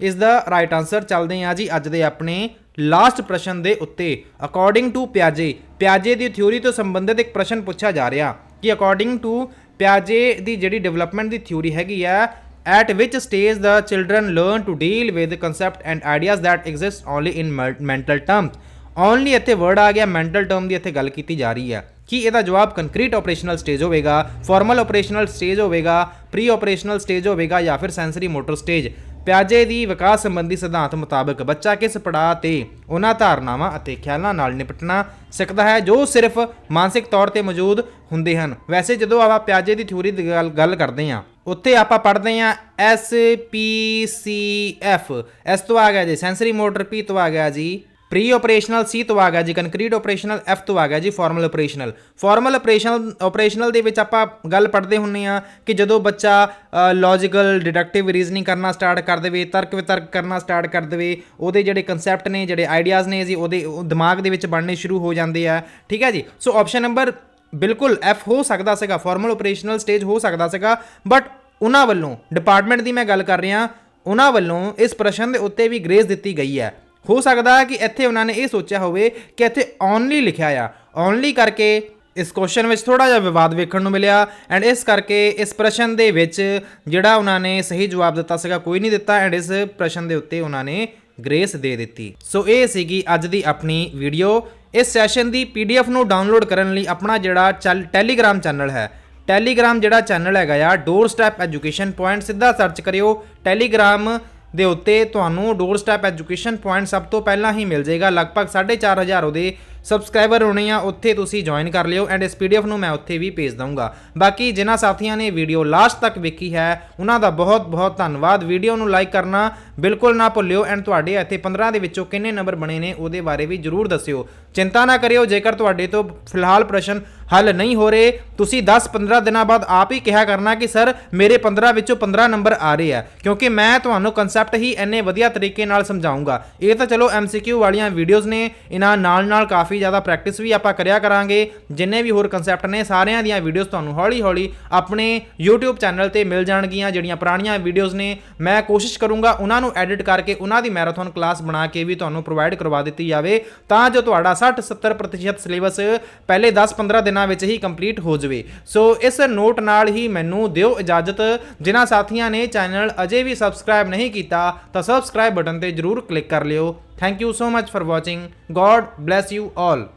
ਇਸ ਦਾ ਰਾਈਟ ਆਨਸਰ ਚੱਲਦੇ ਹਾਂ ਜੀ ਅੱਜ ਦੇ ਆਪਣੇ ਲਾਸਟ ਪ੍ਰਸ਼ਨ ਦੇ ਉੱਤੇ। ਅਕੋਰਡਿੰਗ ਟੂ ਪਿਆਜੇ ਪਿਆਜੇ ਦੀ ਥਿਊਰੀ ਤੋਂ ਸੰਬੰਧਿਤ ਇੱਕ ਪ੍ਰਸ਼ਨ ਪੁੱਛਿਆ ਜਾ ਰਿਹਾ ਕਿ ਅਕੋਰਡਿੰਗ ਟੂ ਪਿਆਜੇ ਦੀ ਜਿਹੜੀ ਡਿਵੈਲਪਮੈਂਟ ਦੀ ਥਿਊਰੀ ਹੈਗੀ ਆ, at which stage the children learn to deal with the concept and ideas that exist only in mel- mental terms? Only ਇੱਥੇ ਵਰਡ ਆ ਗਿਆ ਮੈਂਟਲ ਟਰਮ ਦੀ ਇੱਥੇ ਗੱਲ ਕੀਤੀ ਜਾ ਰਹੀ ਹੈ ਕਿ ਇਹਦਾ ਜਵਾਬ ਕੰਕਰੀਟ ਆਪਰੇਸ਼ਨਲ ਸਟੇਜ ਹੋਵੇਗਾ ਫਾਰਮਲ ਆਪਰੇਸ਼ਨਲ ਸਟੇਜ ਹੋਵੇਗਾ ਪ੍ਰੀ ਆਪਰੇਸ਼ਨਲ ਸਟੇਜ ਹੋਵੇਗਾ ਜਾਂ ਫਿਰ ਸੈਂਸਰੀ ਮੋਟਰ ਸਟੇਜ ਪਿਆਜੇ ਦੀ ਵਿਕਾਸ ਸੰਬੰਧੀ ਸਿਧਾਂਤ ਮੁਤਾਬਕ ਬੱਚਾ ਕਿਸ ਪੜਾਅ ਤੇ ਉਹਨਾਂ ਧਾਰਨਾਵਾਂ ਅਤੇ ਖਿਆਲਾਂ ਨਾਲ ਨਿਪਟਣਾ ਸਿੱਖਦਾ ਹੈ, ਜੋ ਸਿਰਫ ਮਾਨਸਿਕ ਤੌਰ ਤੇ ਮੌਜੂਦ ਹੁੰਦੇ ਹਨ। ਵੈਸੇ ਜਦੋਂ ਆਪਾਂ ਪਿਆਜੇ ਦੀ ਥਿਊਰੀ ਦੀ ਗੱਲ ਗੱਲ ਕਰਦੇ ਹਾਂ, ਉੱਥੇ ਆਪਾਂ ਪੜ੍ਹਦੇ ਹਾਂ ਐਸ ਪੀ ਸੀ ਐਫ ਇਸ ਤੋਂ ਆ ਗਿਆ ਜੀ ਸੈਂਸਰੀ ਮੋਟਰ ਪੀ ਤੋਂ ਆ ਗਿਆ ਜੀ। ਪ੍ਰੀ ਆਪਰੇਸ਼ਨਲ ਸੀ ਤੋਂ ਆ ਗਿਆ ਜੀ ਕੰਕਰੀਟ ਆਪਰੇਸ਼ਨਲ ਐਫ ਤੋਂ ਆ ਗਿਆ ਜੀ formal operational formal operational operational ਦੇ ਵਿੱਚ ਆਪਾਂ ਗੱਲ ਪੜ੍ਹਦੇ ਹੁੰਨੇ ਆ ਕਿ ਜਦੋਂ ਬੱਚਾ ਲੌਜੀਕਲ ਡਿਡਕਟਿਵ ਰੀਜ਼ਨਿੰਗ ਕਰਨਾ ਸਟਾਰਟ ਕਰ ਦੇਵੇ, ਤਰਕ ਵਿਤਰਕ ਕਰਨਾ ਸਟਾਰਟ ਕਰ ਦੇਵੇ, ਉਹਦੇ ਜਿਹੜੇ ਕਨਸੈਪਟ ਨੇ, ਜਿਹੜੇ ਆਈਡੀਆਜ਼ ਨੇ ਜੀ, ਉਹਦੇ ਉਹ ਦਿਮਾਗ ਦੇ ਵਿੱਚ ਬਣਨੇ ਸ਼ੁਰੂ ਹੋ ਜਾਂਦੇ ਆ, ਠੀਕ ਹੈ ਜੀ? ਸੋ ਆਪਸ਼ਨ ਨੰਬਰ ਬਿਲਕੁਲ ਐਫ ਹੋ ਸਕਦਾ ਸੀਗਾ ਫਾਰਮਲ ਆਪਰੇਸ਼ਨਲ ਸਟੇਜ ਹੋ ਸਕਦਾ ਸੀਗਾ ਬਟ ਉਹਨਾਂ ਵੱਲੋਂ ਡਿਪਾਰਟਮੈਂਟ ਦੀ ਮੈਂ ਗੱਲ ਕਰ ਰਿਹਾ, ਉਹਨਾਂ ਵੱਲੋਂ ਇਸ ਪ੍ਰਸ਼ਨ ਦੇ ਉੱਤੇ ਵੀ ਗ੍ਰੇਸ ਦਿੱਤੀ ਗਈ ਹੈ। ਹੋ ਸਕਦਾ ਹੈ ਕਿ ਇੱਥੇ ਉਹਨਾਂ ਨੇ ਇਹ ਸੋਚਿਆ ਹੋਵੇ ਕਿ ਇੱਥੇ ਓਨਲੀ ਲਿਖਿਆ ਆ। ਓਨਲੀ ਕਰਕੇ ਇਸ ਕੁਐਸਚਨ ਵਿੱਚ ਥੋੜਾ ਜਿਹਾ ਵਿਵਾਦ ਵੇਖਣ ਨੂੰ ਮਿਲਿਆ ਐਂਡ ਇਸ ਕਰਕੇ ਇਸ ਪ੍ਰਸ਼ਨ ਦੇ ਵਿੱਚ ਜਿਹੜਾ ਉਹਨਾਂ ਨੇ ਸਹੀ ਜਵਾਬ ਦਿੱਤਾ ਸੀਗਾ, ਕੋਈ ਨਹੀਂ ਦਿੱਤਾ ਐਂਡ ਇਸ ਪ੍ਰਸ਼ਨ ਦੇ ਉੱਤੇ ਉਹਨਾਂ ਨੇ ਗ੍ਰੇਸ ਦੇ ਦਿੱਤੀ। ਸੋ ਇਹ ਸੀਗੀ ਅੱਜ ਦੀ ਆਪਣੀ ਵੀਡੀਓ ਇਸ ਸੈਸ਼ਨ ਦੀ ਪੀਡੀਐਫ ਨੂੰ ਡਾਊਨਲੋਡ ਕਰਨ ਲਈ ਆਪਣਾ ਜਿਹੜਾ ਚੱਲ ਟੈਲੀਗ੍ਰਾਮ ਚੈਨਲ ਹੈ। ਟੈਲੀਗ੍ਰਾਮ ਜਿਹੜਾ ਚੈਨਲ ਹੈਗਾ ਆ ਡੋਰ ਸਟੈਪ ਐਜੂਕੇਸ਼ਨ ਪੁਆਇੰਟ ਸਿੱਧਾ ਸਰਚ ਕਰਿਓ। ਟੈਲੀਗ੍ਰਾਮ ਦੇ ਉੱਤੇ ਤੁਹਾਨੂੰ ਡੋਰ ਸਟੈਪ ਐਜੂਕੇਸ਼ਨ ਪੁਆਇੰਟ ਸਭ ਤੋਂ ਪਹਿਲਾਂ ਹੀ ਮਿਲ ਜਾਏਗਾ। ਲਗਭਗ 4500 ਉਹਦੇ ਸਬਸਕ੍ਰਾਈਬਰ ਹੋਣੇ ਆ, ਉੱਥੇ ਤੁਸੀਂ ਜੁਆਇਨ ਕਰ ਲਿਓ ਐਂਡ ਇਸ ਪੀਡੀਐਫ ਨੂੰ ਮੈਂ ਉੱਥੇ ਵੀ ਭੇਜ ਦਊਂਗਾ। ਬਾਕੀ ਜਿਨ੍ਹਾਂ ਸਾਥੀਆਂ ਨੇ ਵੀਡੀਓ ਲਾਸਟ ਤੱਕ ਵੇਖੀ ਹੈ, ਉਹਨਾਂ ਦਾ ਬਹੁਤ ਬਹੁਤ ਧੰਨਵਾਦ। ਵੀਡੀਓ ਨੂੰ ਲਾਈਕ ਕਰਨਾ ਬਿਲਕੁਲ ਨਾ ਭੁੱਲਿਓ ਐਂਡ ਤੁਹਾਡੇ ਇੱਥੇ 15 ਦੇ ਵਿੱਚੋਂ ਕਿੰਨੇ ਨੰਬਰ ਬਣੇ ਨੇ, ਉਹਦੇ ਬਾਰੇ ਵੀ ਜਰੂਰ ਦੱਸਿਓ। ਚਿੰਤਾ ਨਾ ਕਰਿਓ, ਜੇਕਰ ਤੁਹਾਡੇ ਤੋਂ ਫਿਲਹਾਲ ਪ੍ਰਸ਼ਨ ਹੱਲ ਨਹੀਂ ਹੋ ਰਹੇ, ਤੁਸੀਂ 10-15 ਦਿਨਾਂ ਬਾਅਦ ਆਪ ਹੀ ਕਿਹਾ ਕਰਨਾ ਕਿ, ਸਰ, ਮੇਰੇ 15 ਵਿੱਚੋਂ 15 ਨੰਬਰ ਆ ਰਹੇ ਆ। ਕਿਉਂਕਿ ਮੈਂ ਤੁਹਾਨੂੰ ਕਨਸੈਪਟ ਹੀ ਇੰਨੇ ਵਧੀਆ ਤਰੀਕੇ ਨਾਲ ਸਮਝਾਉਂਗਾ। ਇਹ ਤਾਂ ਚਲੋ MCQ ਵਾਲੀਆਂ ਵੀਡੀਓਜ਼ ਨੇ, ਇਹਨਾਂ ਨਾਲ-ਨਾਲ ਕਾਫੀ ਜ਼ਿਆਦਾ ਪ੍ਰੈਕਟਿਸ ਵੀ ਆਪਾਂ ਕਰਿਆ ਕਰਾਂਗੇ। ਜਿੰਨੇ ਵੀ ਹੋਰ ਕਨਸੈਪਟ ਨੇ, ਸਾਰਿਆਂ ਦੀਆਂ ਵੀਡੀਓਜ਼ ਤੁਹਾਨੂੰ ਹੌਲੀ-ਹੌਲੀ ਆਪਣੇ YouTube ਚੈਨਲ ਤੇ ਮਿਲ ਜਾਣਗੀਆਂ, ਜਿਹੜੀਆਂ ਪੁਰਾਣੀਆਂ ਵੀਡੀਓਜ਼ ਨੇ। ਮੈਂ ਕੋਸ਼ਿਸ਼ ਕਰੂੰਗਾ ਉਹਨਾਂ ਨੂੰ ਐਡਿਟ ਕਰਕੇ ਉਹਨਾਂ ਦੀ ਮੈਰਾਥਨ ਕਲਾਸ ਬਣਾ ਕੇ ਵੀ ਤੁਹਾਨੂੰ ਪ੍ਰੋਵਾਈਡ ਕਰਵਾ ਦਿੱਤੀ ਜਾਵੇ, ਤਾਂ ਜੋ ਤੁਹਾਡਾ 60-70% ਸਿਲੇਬਸ ਪਹਿਲੇ 10-15 ਦਿਨਾਂ ਵਿੱਚ ਹੀ ਕੰਪਲੀਟ ਹੋ ਜਾਵੇ। ਸੋ ਇਸ ਨੋਟ ਨਾਲ ਹੀ ਮੈਨੂੰ ਦਿਓ ਇਜਾਜ਼ਤ। ਜਿਨ੍ਹਾਂ ਸਾਥੀਆਂ ਨੇ ਚੈਨਲ ਅਜੇ ਵੀ ਸਬਸਕ੍ਰਾਈਬ ਨਹੀਂ ਕੀਤਾ, ਤਾਂ ਸਬਸਕ੍ਰਾਈਬ ਬਟਨ ਤੇ ਜਰੂਰ ਕਲਿੱਕ ਕਰ ਲਿਓ। Thank you so much for watching. God bless you all.